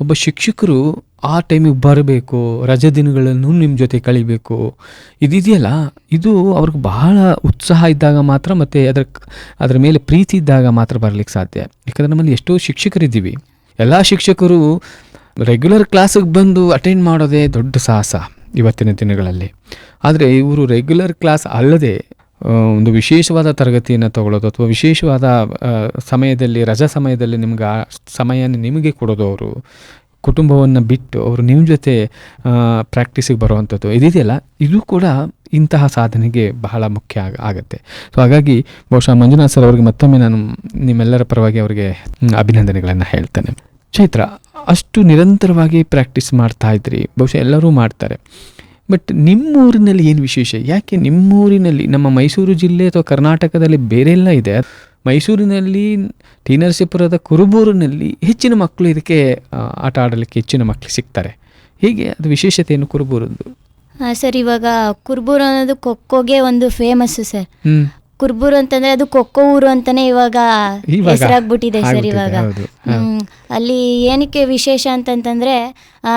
ಒಬ್ಬ ಶಿಕ್ಷಕರು ಆ ಟೈಮಿಗೆ ಬರಬೇಕು, ರಜಾ ದಿನಗಳನ್ನು ನಿಮ್ಮ ಜೊತೆ ಕಳಿಬೇಕು. ಇದಿದೆಯಲ್ಲ, ಇದು ಅವ್ರಿಗೆ ಬಹಳ ಉತ್ಸಾಹ ಇದ್ದಾಗ ಮಾತ್ರ ಮತ್ತು ಅದರ ಅದರ ಮೇಲೆ ಪ್ರೀತಿ ಇದ್ದಾಗ ಮಾತ್ರ ಬರಲಿಕ್ಕೆ ಸಾಧ್ಯ. ಯಾಕಂದರೆ ನಮ್ಮಲ್ಲಿ ಎಷ್ಟೋ ಶಿಕ್ಷಕರಿದ್ದೀವಿ. ಎಲ್ಲ ಶಿಕ್ಷಕರು ರೆಗ್ಯುಲರ್ ಕ್ಲಾಸಿಗೆ ಬಂದು ಅಟೆಂಡ್ ಮಾಡೋದೇ ದೊಡ್ಡ ಸಾಹಸ. ಇವತ್ತಿನ ದಿನಗಳಲ್ಲಿ. ಆದರೆ ಇವರು ರೆಗ್ಯುಲರ್ ಕ್ಲಾಸ್ ಅಲ್ಲದೆ ಒಂದು ವಿಶೇಷವಾದ ತರಗತಿಯನ್ನು ತಗೊಳ್ಳೋದು ಅಥವಾ ವಿಶೇಷವಾದ ಸಮಯದಲ್ಲಿ, ರಜಾ ಸಮಯದಲ್ಲಿ ನಿಮ್ಗೆ ಆ ಸಮಯನ ನಿಮಗೆ ಕೊಡೋದು ಅವರು, ಕುಟುಂಬವನ್ನು ಬಿಟ್ಟು ಅವರು ನಿಮ್ಮ ಜೊತೆ ಪ್ರಾಕ್ಟೀಸಿಗೆ ಬರುವಂಥದ್ದು. ಇದಿದೆಯಲ್ಲ ಇದು ಕೂಡ ಇಂತಹ ಸಾಧನೆಗೆ ಬಹಳ ಮುಖ್ಯ ಆಗ, ಆಗುತ್ತೆ. ಸೊ ಹಾಗಾಗಿ ಬಹುಶಃ ಮಂಜುನಾಥ್ ಸರ್ ಅವ್ರಿಗೆ ಮತ್ತೊಮ್ಮೆ ನಾನು ನಿಮ್ಮೆಲ್ಲರ ಪರವಾಗಿ ಅವರಿಗೆ ಅಭಿನಂದನೆಗಳನ್ನು ಹೇಳ್ತೇನೆ. ಚೈತ್ರ ಅಷ್ಟು ನಿರಂತರವಾಗಿ ಪ್ರಾಕ್ಟೀಸ್ ಮಾಡ್ತಾ ಇದ್ರಿ. ಬಹುಶಃ ಎಲ್ಲರೂ ಮಾಡ್ತಾರೆ. ಬಟ್ ನಿಮ್ಮೂರಿನಲ್ಲಿ ಏನು ವಿಶೇಷ? ಯಾಕೆ ನಿಮ್ಮೂರಿನಲ್ಲಿ ನಮ್ಮ ಮೈಸೂರು ಜಿಲ್ಲೆ ಅಥವಾ ಕರ್ನಾಟಕದಲ್ಲಿ ಬೇರೆ ಎಲ್ಲ ಇದೆ? ಮೈಸೂರಿನಲ್ಲಿ ಟಿ ನರಸೀಪುರದ ಕುರುಬೂರಿನಲ್ಲಿ ಹೆಚ್ಚಿನ ಮಕ್ಕಳು ಇದಕ್ಕೆ ಆಟ ಆಡಲಿಕ್ಕೆ ಹೆಚ್ಚಿನ ಮಕ್ಕಳು ಸಿಗ್ತಾರೆ. ಹೀಗೆ ಅದು ವಿಶೇಷತೆಯನ್ನು ಕುರುಬೂರದ್ದು? ಆ, ಸರ್ ಇವಾಗ ಕುರುಬೂರು ಅನ್ನೋದು ಖೋಖೋಗೆ ಒಂದು ಫೇಮಸ್ ಸರ್. ಕುರ್ಬೂರು ಅಂತಂದ್ರೆ ಅದು ಕೊಕ್ಕೋ ಊರು ಅಂತಾನೆ ಇವಾಗ ಹೆಸರಾಗ್ಬಿಟ್ಟಿದೆ ಸರ್ ಇವಾಗ. ಹ್ಮ್. ಅಲ್ಲಿ ಏನಕ್ಕೆ ವಿಶೇಷ ಅಂತಂತಂದ್ರೆ ಆ,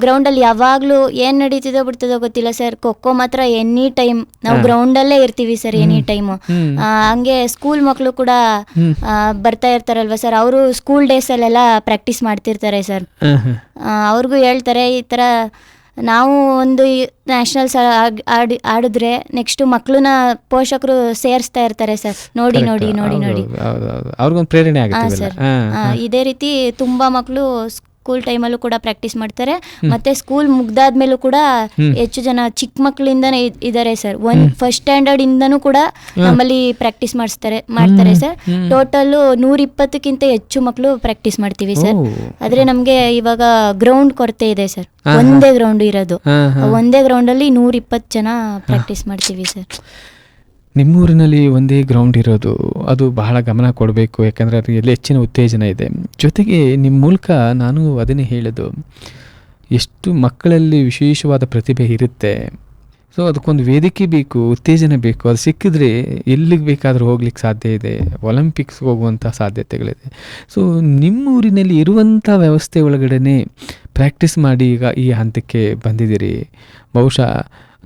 ಗ್ರೌಂಡ್ ಅಲ್ಲಿ ಯಾವಾಗಲೂ ಏನು ನಡೀತಿದೋ ಬಿಡ್ತದೋ ಗೊತ್ತಿಲ್ಲ ಸರ್. ಖೋಖೋ ಮಾತ್ರ ಎನಿ ಟೈಮ್ ನಾವು ಗ್ರೌಂಡ್ ಗ್ರೌಂಡಲ್ಲೇ ಇರ್ತೀವಿ ಸರ್ ಎನಿ ಟೈಮ್. ಹಂಗೆ ಸ್ಕೂಲ್ ಮಕ್ಕಳು ಕೂಡ ಬರ್ತಾ ಇರ್ತಾರಲ್ವ ಸರ್. ಅವರು ಸ್ಕೂಲ್ ಡೇಸಲ್ಲೆಲ್ಲ ಪ್ರಾಕ್ಟೀಸ್ ಮಾಡ್ತಿರ್ತಾರೆ ಸರ್. ಅವ್ರಿಗೂ ಹೇಳ್ತಾರೆ ಈ ಥರ ನಾವು ಒಂದು ನ್ಯಾಷನಲ್ಸ್ ಆಡಿ ಆಡಿದ್ರೆ ನೆಕ್ಸ್ಟ್ ಮಕ್ಕಳನ್ನ ಪೋಷಕರು ಸೇರಿಸ್ತಾ ಇರ್ತಾರೆ ಸರ್ ನೋಡಿ ನೋಡಿ ನೋಡಿ ನೋಡಿ. ಅವ್ರಿಗೊಂದು ಪ್ರೇರಣೆ ಆಗುತ್ತೆ ಸರ್ ಆ, ಇದೇ ರೀತಿ ತುಂಬಾ ಮಕ್ಕಳು ಸ್ಕೂಲ್ ಟೈಮಲ್ಲೂ ಕೂಡ ಪ್ರಾಕ್ಟೀಸ್ ಮಾಡ್ತಾರೆ. ಮತ್ತೆ ಸ್ಕೂಲ್ ಮುಗ್ದಾದ್ಮೇಲೂ ಕೂಡ ಹೆಚ್ಚು ಜನ ಚಿಕ್ಕ ಮಕ್ಕಳಿಂದ ಇದ್ದಾರೆ ಸರ್ ಒನ್ ಫಸ್ಟ್ ಸ್ಟ್ಯಾಂಡರ್ಡ್ ಇಂದನೂ ಕೂಡ ನಮ್ಮಲ್ಲಿ ಪ್ರಾಕ್ಟೀಸ್ ಮಾಡಿಸ್ತಾರೆ ಮಾಡ್ತಾರೆ ಸರ್. ಟೋಟಲ್ ನೂರ ಇಪ್ಪತ್ತಕ್ಕಿಂತ ಹೆಚ್ಚು ಮಕ್ಕಳು ಪ್ರಾಕ್ಟೀಸ್ ಮಾಡ್ತೀವಿ ಸರ್. ಆದ್ರೆ ನಮ್ಗೆ ಇವಾಗ ಗ್ರೌಂಡ್ ಕೊರತೆ ಇದೆ ಸರ್. ಒಂದೇ ಗ್ರೌಂಡ್ ಇರೋದು. ಒಂದೇ ಗ್ರೌಂಡ್ ಗ್ರೌಂಡಲ್ಲಿ ನೂರ ಇಪ್ಪತ್ತು ಜನ ಪ್ರಾಕ್ಟೀಸ್ ಮಾಡ್ತೀವಿ ಸರ್ ನಿಮ್ಮೂರಿನಲ್ಲಿ ಒಂದೇ ಗ್ರೌಂಡ್ ಇರೋದು, ಅದು ಬಹಳ ಗಮನ ಕೊಡಬೇಕು, ಯಾಕಂದರೆ ಅದರಲ್ಲಿ ಹೆಚ್ಚಿನ ಉತ್ತೇಜನ ಇದೆ. ಜೊತೆಗೆ ನಿಮ್ಮ ಮೂಲಕ ನಾನು ಅದನ್ನೇ ಹೇಳೋದು, ಎಷ್ಟು ಮಕ್ಕಳಲ್ಲಿ ವಿಶೇಷವಾದ ಪ್ರತಿಭೆ ಇರುತ್ತೆ. ಸೊ ಅದಕ್ಕೊಂದು ವೇದಿಕೆ ಬೇಕು, ಉತ್ತೇಜನ ಬೇಕು, ಅದು ಸಿಕ್ಕಿದ್ರೆ ಎಲ್ಲಿಗೆ ಬೇಕಾದರೂ ಹೋಗ್ಲಿಕ್ಕೆ ಸಾಧ್ಯ ಇದೆ ಒಲಿಂಪಿಕ್ಸ್ಗೆ ಹೋಗುವಂಥ ಸಾಧ್ಯತೆಗಳಿದೆ. ಸೊ ನಿಮ್ಮೂರಿನಲ್ಲಿ ಇರುವಂಥ ವ್ಯವಸ್ಥೆ ಒಳಗಡೆ ಪ್ರಾಕ್ಟೀಸ್ ಮಾಡಿ ಈಗ ಈ ಹಂತಕ್ಕೆ ಬಂದಿದ್ದೀರಿ. ಬಹುಶಃ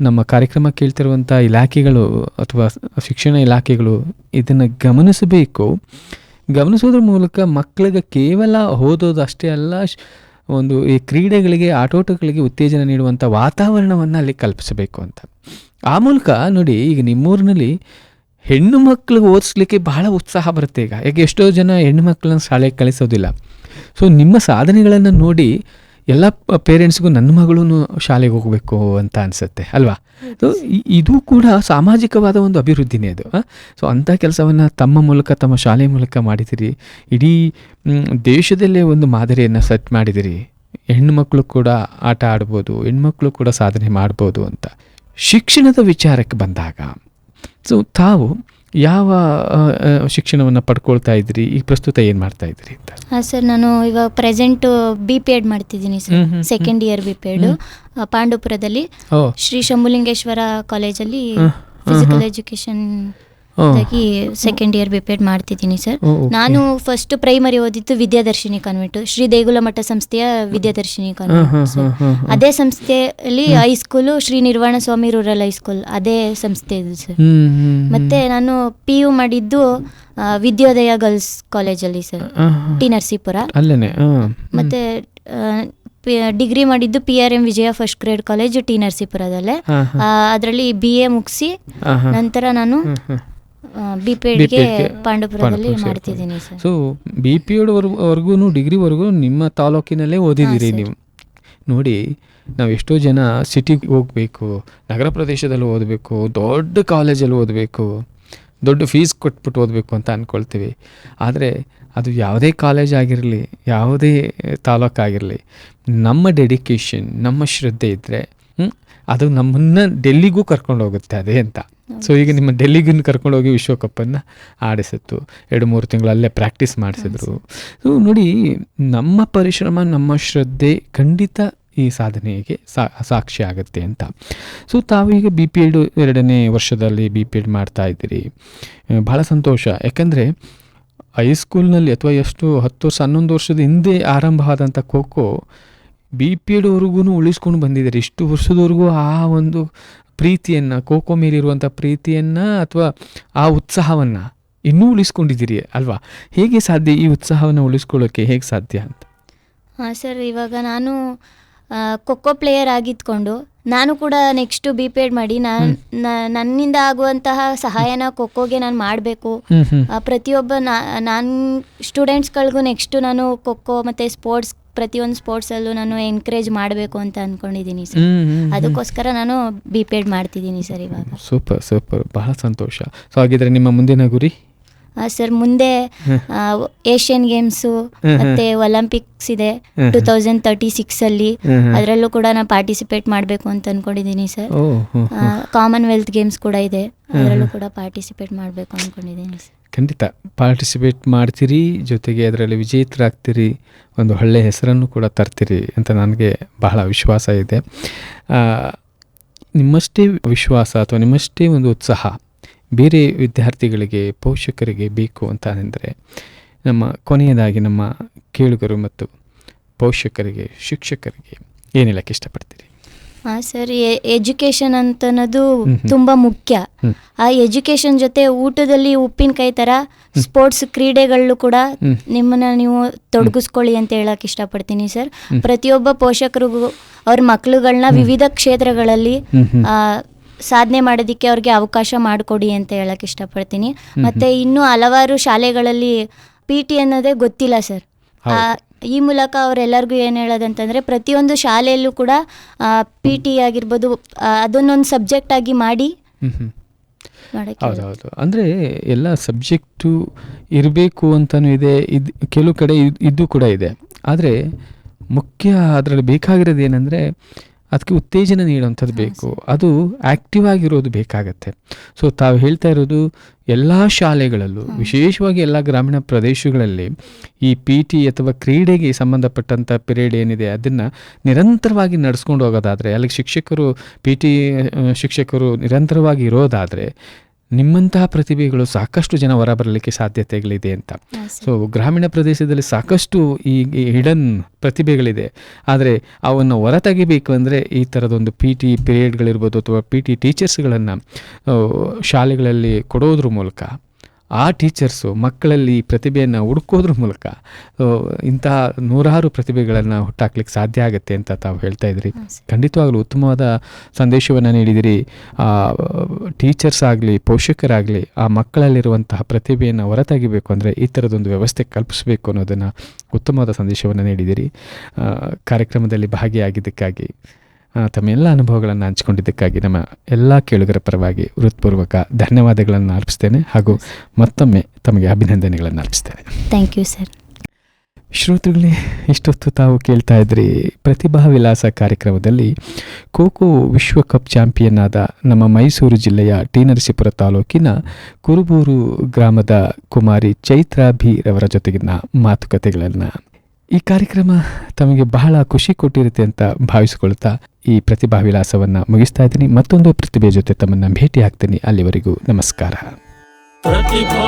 ನಮ್ಮ ಕಾರ್ಯಕ್ರಮ ಕೇಳ್ತಿರುವಂಥ ಇಲಾಖೆಗಳು ಅಥವಾ ಶಿಕ್ಷಣ ಇಲಾಖೆಗಳು ಇದನ್ನು ಗಮನಿಸಬೇಕು. ಗಮನಿಸೋದ್ರ ಮೂಲಕ ಮಕ್ಕಳಿಗೆ ಕೇವಲ ಓದೋದು ಅಷ್ಟೇ ಅಲ್ಲ ಒಂದು ಈ ಕ್ರೀಡೆಗಳಿಗೆ, ಆಟೋಟಗಳಿಗೆ ಉತ್ತೇಜನ ನೀಡುವಂಥ ವಾತಾವರಣವನ್ನು ಅಲ್ಲಿ ಕಲ್ಪಿಸಬೇಕು ಅಂತ. ಆ ಮೂಲಕ ನೋಡಿ ಈಗ ನಿಮ್ಮೂರಿನಲ್ಲಿ ಹೆಣ್ಣು ಮಕ್ಕಳಿಗೆ ಓದಿಸ್ಲಿಕ್ಕೆ ಬಹಳ ಉತ್ಸಾಹ ಬರುತ್ತೆ ಈಗ. ಯಾಕೆ ಎಷ್ಟೋ ಜನ ಹೆಣ್ಣು ಮಕ್ಕಳನ್ನ ಶಾಲೆಗೆ ಕಳಿಸೋದಿಲ್ಲ. ಸೊ ನಿಮ್ಮ ಸಾಧನೆಗಳನ್ನು ನೋಡಿ ಎಲ್ಲ ಪೇರೆಂಟ್ಸ್ಗೂ ನನ್ನ ಮಗಳೂ ಶಾಲೆಗೆ ಹೋಗಬೇಕು ಅಂತ ಅನಿಸುತ್ತೆ ಅಲ್ವಾ? ಸೊ ಇದು ಕೂಡ ಸಾಮಾಜಿಕವಾದ ಒಂದು ಅಭಿವೃದ್ಧಿನೇ ಅದು ಸೊ ಅಂಥ ಕೆಲಸವನ್ನು ತಮ್ಮ ಮೂಲಕ ತಮ್ಮ ಶಾಲೆ ಮೂಲಕ ಮಾಡಿದಿರಿ ಇಡೀ ದೇಶದಲ್ಲೇ ಒಂದು ಮಾದರಿಯನ್ನು ಸೆಟ್ ಮಾಡಿದಿರಿ ಹೆಣ್ಣುಮಕ್ಕಳು ಕೂಡ ಆಟ ಆಡ್ಬೋದು ಹೆಣ್ಮಕ್ಳು ಕೂಡ ಸಾಧನೆ ಮಾಡ್ಬೋದು ಅಂತ ಶಿಕ್ಷಣದ ವಿಚಾರಕ್ಕೆ ಬಂದಾಗ ಸೊ ತಾವು ಯಾವ ಶಿಕ್ಷಣವನ್ನು ಪಡ್ಕೊಳ್ತಾ ಇದ್ರಿ? ಈಗ ಪ್ರಸ್ತುತ ಏನು ಮಾಡ್ತಾ ಇದ್ರಿ ಅಂತ? ಹಾಂ ಸರ್ ನಾನು ಇವಾಗ ಪ್ರೆಸೆಂಟ್ ಬಿ ಪಿ ಎಡ್ ಮಾಡ್ತಿದ್ದೀನಿ sir. Second year B P Ed ಪಾಂಡುಪುರದಲ್ಲಿ Shri Shambhulingeshwara ಕಾಲೇಜಲ್ಲಿ ಫಿಸಿಕಲ್ ಎಜುಕೇಶನ್ ಆಗಿ ಸೆಕೆಂಡ್ ಇಯರ್ ಬಿ ಎಡ್ ಮಾಡ್ತಿದ್ದೀನಿ ಸರ್ ನಾನು ಫಸ್ಟ್ ಪ್ರೈಮರಿ ಓದಿದ್ದು ವಿದ್ಯಾದರ್ಶಿನಿ ಕಾನ್ವೆಂಟ್ ಶ್ರೀ ದೇಗುಲ ಮಠ ಸಂಸ್ಥೆಯ ವಿದ್ಯಾದರ್ಶಿನಿ ಕಾನ್ವೆಂಟ್. ಅದೇ ಸಂಸ್ಥೆಯಲ್ಲಿ high school Shri Nirvana Swami rural high school ಅದೇ ಸಂಸ್ಥೆ ಇದು ಸರ್. ಮತ್ತೆ ನಾನು ಪಿ ಯು ಮಾಡಿದ್ದು ವಿದ್ಯೋದಯ ಗರ್ಲ್ಸ್ ಕಾಲೇಜಲ್ಲಿ ಸರ್ ಟಿ ನರಸೀಪುರ. ಮತ್ತೆ ಡಿಗ್ರಿ ಮಾಡಿದ್ದು P R M Vijaya first grade college T ನರಸೀಪುರದಲ್ಲೇ. ಅದರಲ್ಲಿ ಬಿ ಎ ಮುಗಿಸಿ ನಂತರ ನಾನು. ಬಿ ಪಿ ಎಡ್ಗೆ BPED ಗೆ ಪಾಂಡುಪುರದಲ್ಲಿ ಪಾಂಡುಪುರ ಮಾಡ್ತಿದ್ದೀನಿ ಸರ್. ಸೊ ಬಿ ಪಿ ಎಡ್ವರೆಗೂ ಡಿಗ್ರಿವರೆಗೂ ನಿಮ್ಮ ತಾಲೂಕಿನಲ್ಲೇ ಓದಿದ್ದೀರಿ ನೀವು. ನೋಡಿ ನಾವು ಎಷ್ಟೋ ಜನ ಸಿಟಿಗೆ ಹೋಗಬೇಕು ನಗರ ಪ್ರದೇಶದಲ್ಲಿ ಓದಬೇಕು ದೊಡ್ಡ ಕಾಲೇಜಲ್ಲಿ ಓದಬೇಕು ದೊಡ್ಡ ಫೀಸ್ ಕೊಟ್ಬಿಟ್ಟು ಓದಬೇಕು ಅಂತ ಅಂದ್ಕೊಳ್ತೀವಿ ಆದರೆ ಅದು ಯಾವುದೇ ಕಾಲೇಜ್ ಆಗಿರಲಿ ಯಾವುದೇ ತಾಲೂಕಾಗಿರಲಿ ನಮ್ಮ ಡೆಡಿಕೇಶನ್ ನಮ್ಮ ಶ್ರದ್ಧೆ ಇದ್ದರೆ ಅದು ನಮ್ಮನ್ನು ಡೆಲ್ಲಿಗೂ ಕರ್ಕೊಂಡು ಹೋಗುತ್ತೆ ಅದೇ ಅಂತ. ಸೊ ಈಗ ನಿಮ್ಮ ಡೆಲ್ಲಿಗಿನ ಕರ್ಕೊಂಡು ಹೋಗಿ ವಿಶ್ವಕಪ್ಪನ್ನು ಆಡಿಸಿತ್ತು. ಎರಡು ಮೂರು ತಿಂಗಳು ಅಲ್ಲೇ ಪ್ರಾಕ್ಟೀಸ್ ಮಾಡಿಸಿದ್ರು. ಸೊ ನೋಡಿ ನಮ್ಮ ಪರಿಶ್ರಮ ನಮ್ಮ ಶ್ರದ್ಧೆ ಖಂಡಿತ ಈ ಸಾಧನೆಗೆ ಸಾಕ್ಷಿ ಆಗುತ್ತೆ ಅಂತ. ಸೊ ತಾವೀಗ ಬಿ ಪಿ ಎಡ್ ಎರಡನೇ ವರ್ಷದಲ್ಲಿ ಬಿ ಪಿ ಎಡ್ ಮಾಡ್ತಾ ಇದ್ದೀರಿ. ಭಾಳ ಸಂತೋಷ. ಯಾಕಂದರೆ ಹೈಸ್ಕೂಲ್ನಲ್ಲಿ ಅಥವಾ ಎಷ್ಟು ಹತ್ತು ವರ್ಷ ಹನ್ನೊಂದು ವರ್ಷದ ಹಿಂದೆ ಆರಂಭ ಆದಂಥ ಖೋ ಖೋ ಬಿ ಪಿ ಎಡ್ವರೆಗೂ ಉಳಿಸ್ಕೊಂಡು ಬಂದಿದ್ದಾರೆ. ಇಷ್ಟು ವರ್ಷದವರೆಗೂ ಆ ಒಂದು ಪ್ರೀತಿಯನ್ನು ಖೋಖೋ ಮೇಲಿರುವಂಥ ಪ್ರೀತಿಯನ್ನು ಅಥವಾ ಆ ಉತ್ಸಾಹವನ್ನು ಇನ್ನೂ ಉಳಿಸ್ಕೊಂಡಿದ್ದೀರಿ ಅಲ್ವಾ? ಹೇಗೆ ಸಾಧ್ಯ ಈ ಉತ್ಸಾಹವನ್ನು ಉಳಿಸ್ಕೊಳ್ಳೋಕ್ಕೆ ಹೇಗೆ ಸಾಧ್ಯ ಅಂತ? ಹಾಂ ಸರ್ ಇವಾಗ ನಾನು ಖೋಖೋ ಪ್ಲೇಯರ್ ಆಗಿದ್ಕೊಂಡು ನಾನು ಕೂಡ ನೆಕ್ಸ್ಟು ಬಿ ಪಿ ಎಡ್ ಮಾಡಿ ನಾನು ನನ್ನಿಂದ ಆಗುವಂತಹ ಸಹಾಯನ ಖೋಖೋಗೆ ನಾನು ಮಾಡಬೇಕು. ಪ್ರತಿಯೊಬ್ಬ ನಾನು ಸ್ಟೂಡೆಂಟ್ಸ್ಗಳಿಗೂ ನೆಕ್ಸ್ಟು ನಾನು ಖೋಖೋ ಮತ್ತು ಸ್ಪೋರ್ಟ್ಸ್ ಪ್ರತಿಯೊಂದು ಸ್ಪೋರ್ಟ್ಸಲ್ಲೂ ನಾನು ಎನ್ಕರೇಜ್ ಮಾಡಬೇಕು ಅಂತ ಅಂದ್ಕೊಂಡಿದ್ದೀನಿ ಸರ್. ಅದಕ್ಕೋಸ್ಕರ ನಾನು ಬಿ ಪಿ ಎಡ್ ಮಾಡ್ತಿದ್ದೀನಿ ಸರ್ ಇವಾಗ. ಸೂಪರ್ ಸೂಪರ್ ಬಹಳ ಸಂತೋಷ. ಸೊ ಹಾಗಿದ್ರೆ ನಿಮ್ಮ ಮುಂದಿನ ಗುರಿ? ಸರ್ ಮುಂದೆ ಏಷ್ಯನ್ ಗೇಮ್ಸು ಮತ್ತೆ ಒಲಿಂಪಿಕ್ಸ್ ಇದೆ. ಟೂ ತೌಸಂಡ್ ತರ್ಟಿ ಸಿಕ್ಸ್ ಅಲ್ಲಿ. ಅದರಲ್ಲೂ ಕೂಡ ನಾನು ಪಾರ್ಟಿಸಿಪೇಟ್ ಮಾಡಬೇಕು ಅಂತ ಅನ್ಕೊಂಡಿದ್ದೀನಿ ಸರ್. ಕಾಮನ್ವೆಲ್ತ್ ಗೇಮ್ಸ್ ಕೂಡ ಇದೆ. ಅದರಲ್ಲೂ ಕೂಡ ಪಾರ್ಟಿಸಿಪೇಟ್ ಮಾಡಬೇಕು ಅನ್ಕೊಂಡಿದ್ದೀನಿ ಸರ್. ಖಂಡಿತ ಪಾರ್ಟಿಸಿಪೇಟ್ ಮಾಡ್ತೀರಿ, ಜೊತೆಗೆ ಅದರಲ್ಲಿ ವಿಜೇತರಾಗ್ತೀರಿ, ಒಂದು ಒಳ್ಳೆಯ ಹೆಸರನ್ನು ಕೂಡ ತರ್ತೀರಿ ಅಂತ ನನಗೆ ಬಹಳ ವಿಶ್ವಾಸ ಇದೆ. ನಿಮ್ಮಷ್ಟೇ ವಿಶ್ವಾಸ ಅಥವಾ ನಿಮ್ಮಷ್ಟೇ ಒಂದು ಉತ್ಸಾಹ ಬೇರೆ ವಿದ್ಯಾರ್ಥಿಗಳಿಗೆ, ಪೋಷಕರಿಗೆ ಬೇಕು ಅಂತ ಅಂದರೆ ನಮ್ಮ ಕೊನೆಯದಾಗಿ ನಮ್ಮ ಕೇಳುಗರು ಮತ್ತು ಪೋಷಕರಿಗೆ, ಶಿಕ್ಷಕರಿಗೆ ಏನಿಲ್ಲಕ್ಕೆ ಇಷ್ಟಪಡ್ತೀರಿ? ಹಾಂ ಸರ್. ಎಜುಕೇಶನ್ ಅಂತ ಅನ್ನೋದು. ತುಂಬ ಮುಖ್ಯ. ಆ ಎಜುಕೇಶನ್ ಜೊತೆ ಊಟದಲ್ಲಿ ಉಪ್ಪಿನಕಾಯಿ ತರ ಸ್ಪೋರ್ಟ್ಸ್ ಕ್ರೀಡೆಗಳಲ್ಲೂ ಕೂಡ ನಿಮ್ಮನ್ನ ನೀವು ತೊಡಗಿಸ್ಕೊಳ್ಳಿ ಅಂತ ಹೇಳಕ್ ಇಷ್ಟಪಡ್ತೀನಿ ಸರ್. ಪ್ರತಿಯೊಬ್ಬ ಪೋಷಕರಿಗೂ ಅವ್ರ ಮಕ್ಳುಗಳನ್ನ ವಿವಿಧ ಕ್ಷೇತ್ರಗಳಲ್ಲಿ ಸಾಧನೆ ಮಾಡೋದಕ್ಕೆ ಅವ್ರಿಗೆ ಅವಕಾಶ ಮಾಡಿಕೊಡಿ ಅಂತ ಹೇಳಕ್ ಇಷ್ಟಪಡ್ತೀನಿ. ಮತ್ತೆ ಇನ್ನೂ ಹಲವಾರು ಶಾಲೆಗಳಲ್ಲಿ ಪಿ ಟಿ ಅನ್ನೋದೇ ಗೊತ್ತಿಲ್ಲ ಸರ್. ಈ ಮೂಲಕ ಅವರೆಲ್ಲರಿಗೂ ಏನು ಹೇಳೋದಂತಂದರೆ ಪ್ರತಿಯೊಂದು ಶಾಲೆಯಲ್ಲೂ ಕೂಡ ಪಿ ಟಿ ಆಗಿರ್ಬೋದು ಅದನ್ನೊಂದು ಸಬ್ಜೆಕ್ಟ್ ಆಗಿ ಮಾಡಿ ಹೌದೌದು ಅಂದರೆ ಎಲ್ಲ ಸಬ್ಜೆಕ್ಟು ಇರಬೇಕು ಅಂತಲೂ ಇದೆ ಇದು ಕೆಲವು ಕಡೆ ಇದು ಕೂಡ ಇದೆ. ಆದರೆ ಮುಖ್ಯ ಅದರಲ್ಲಿ ಬೇಕಾಗಿರೋದು ಏನಂದರೆ ಅದಕ್ಕೆ ಉತ್ತೇಜನ ನೀಡುವಂಥದ್ದು ಬೇಕು. ಅದು ಆ್ಯಕ್ಟಿವ್ ಆಗಿರೋದು ಬೇಕಾಗತ್ತೆ. ಸೊ ತಾವು ಹೇಳ್ತಾ ಇರೋದು ಎಲ್ಲ ಶಾಲೆಗಳಲ್ಲೂ ವಿಶೇಷವಾಗಿ ಎಲ್ಲ ಗ್ರಾಮೀಣ ಪ್ರದೇಶಗಳಲ್ಲಿ ಈ ಪಿ ಟಿ ಅಥವಾ ಕ್ರೀಡೆಗೆ ಸಂಬಂಧಪಟ್ಟಂಥ ಪಿರಿಯಡ್ ಏನಿದೆ ಅದನ್ನು ನಿರಂತರವಾಗಿ ನಡೆಸ್ಕೊಂಡು ಹೋಗೋದಾದರೆ ಅಲ್ಲಿಗೆ ಶಿಕ್ಷಕರು ಪಿ ಟಿ ಶಿಕ್ಷಕರು ನಿರಂತರವಾಗಿ ಇರೋದಾದರೆ ನಿಮ್ಮಂತಹ ಪ್ರತಿಭೆಗಳು ಸಾಕಷ್ಟು ಜನ ಹೊರಬರಲಿಕ್ಕೆ ಸಾಧ್ಯತೆಗಳಿದೆ ಅಂತ. ಸೊ ಗ್ರಾಮೀಣ ಪ್ರದೇಶದಲ್ಲಿ ಸಾಕಷ್ಟು ಈ ಹಿಡನ್ ಪ್ರತಿಭೆಗಳಿದೆ. ಆದರೆ ಅವನ್ನು ಹೊರತಾಗಿಬೇಕು ಅಂದರೆ ಈ ಥರದೊಂದು ಪಿ ಟಿ ಪಿರಿಯಡ್ಗಳಿರ್ಬೋದು ಅಥವಾ ಪಿ ಟಿ ಟೀಚರ್ಸ್ಗಳನ್ನು ಶಾಲೆಗಳಲ್ಲಿ ಕೊಡೋದ್ರ ಮೂಲಕ ಆ ಟೀಚರ್ಸು ಮಕ್ಕಳಲ್ಲಿ ಪ್ರತಿಭೆಯನ್ನು ಹುಡುಕೋದ್ರ ಮೂಲಕ ಇಂತಹ ನೂರಾರು ಪ್ರತಿಭೆಗಳನ್ನು ಹುಟ್ಟಾಕ್ಲಿಕ್ಕೆ ಸಾಧ್ಯ ಆಗುತ್ತೆ ಅಂತ ತಾವು ಹೇಳ್ತಾ ಇದ್ರಿ. ಖಂಡಿತವಾಗ್ಲೂ ಉತ್ತಮವಾದ ಸಂದೇಶವನ್ನು ನೀಡಿದಿರಿ. ಆ, ಟೀಚರ್ಸ್ ಆಗಲಿ ಪೋಷಕರಾಗಲಿ ಆ ಮಕ್ಕಳಲ್ಲಿರುವಂತಹ ಪ್ರತಿಭೆಯನ್ನು ಹೊರತಾಗಿಬೇಕು ಅಂದರೆ ಈ ಥರದೊಂದು ವ್ಯವಸ್ಥೆ ಕಲ್ಪಿಸಬೇಕು ಅನ್ನೋದನ್ನು ಉತ್ತಮವಾದ ಸಂದೇಶವನ್ನು ನೀಡಿದಿರಿ. ಕಾರ್ಯಕ್ರಮದಲ್ಲಿ ಭಾಗಿಯಾಗಿದ್ದಕ್ಕಾಗಿ ತಮ್ಮ ಎಲ್ಲ ಅನುಭವಗಳನ್ನು ಹಂಚಿಕೊಂಡಿದ್ದಕ್ಕಾಗಿ ನಮ್ಮ ಎಲ್ಲ ಕೇಳುಗರ ಪರವಾಗಿ ಹೃತ್ಪೂರ್ವಕ ಧನ್ಯವಾದಗಳನ್ನು ಅರ್ಪಿಸ್ತೇನೆ ಹಾಗೂ ಮತ್ತೊಮ್ಮೆ ತಮಗೆ ಅಭಿನಂದನೆಗಳನ್ನು ಅರ್ಪಿಸ್ತೇನೆ. ಥ್ಯಾಂಕ್ ಯು ಸರ್ ಶ್ರೋತೃಗಳೇ ಇಷ್ಟೊತ್ತು ತಾವು ಕೇಳ್ತಾ ಇದ್ರಿ ಪ್ರತಿಭಾ ವಿಲಾಸ ಕಾರ್ಯಕ್ರಮದಲ್ಲಿ ಖೋಖೋ ವಿಶ್ವಕಪ್ ಚಾಂಪಿಯನ್ ಆದ ನಮ್ಮ ಮೈಸೂರು ಜಿಲ್ಲೆಯ ಟಿ ನರಸೀಪುರ ತಾಲೂಕಿನ ಕುರುಬೂರು ಗ್ರಾಮದ ಕುಮಾರಿ ಚೈತ್ರಾ ಭಿ ರವರ ಜೊತೆಗಿನ ಮಾತುಕತೆಗಳನ್ನು ಈ ಕಾರ್ಯಕ್ರಮ ತಮಗೆ ಬಹಳ ಖುಷಿ ಕೊಟ್ಟಿರುತ್ತೆ ಅಂತ ಭಾವಿಸಿಕೊಳ್ತಾ ಈ ಪ್ರತಿಭಾ ವಿಲಾಸವನ್ನು ಮುಗಿಸ್ತಾ ಇದ್ದೀನಿ. ಮತ್ತೊಂದು ಪ್ರತಿಭೆ ಜೊತೆ ತಮ್ಮನ್ನು ಭೇಟಿ ಆಗ್ತೀನಿ ಅಲ್ಲಿವರೆಗೂ ನಮಸ್ಕಾರ. ಪ್ರತಿಭಾ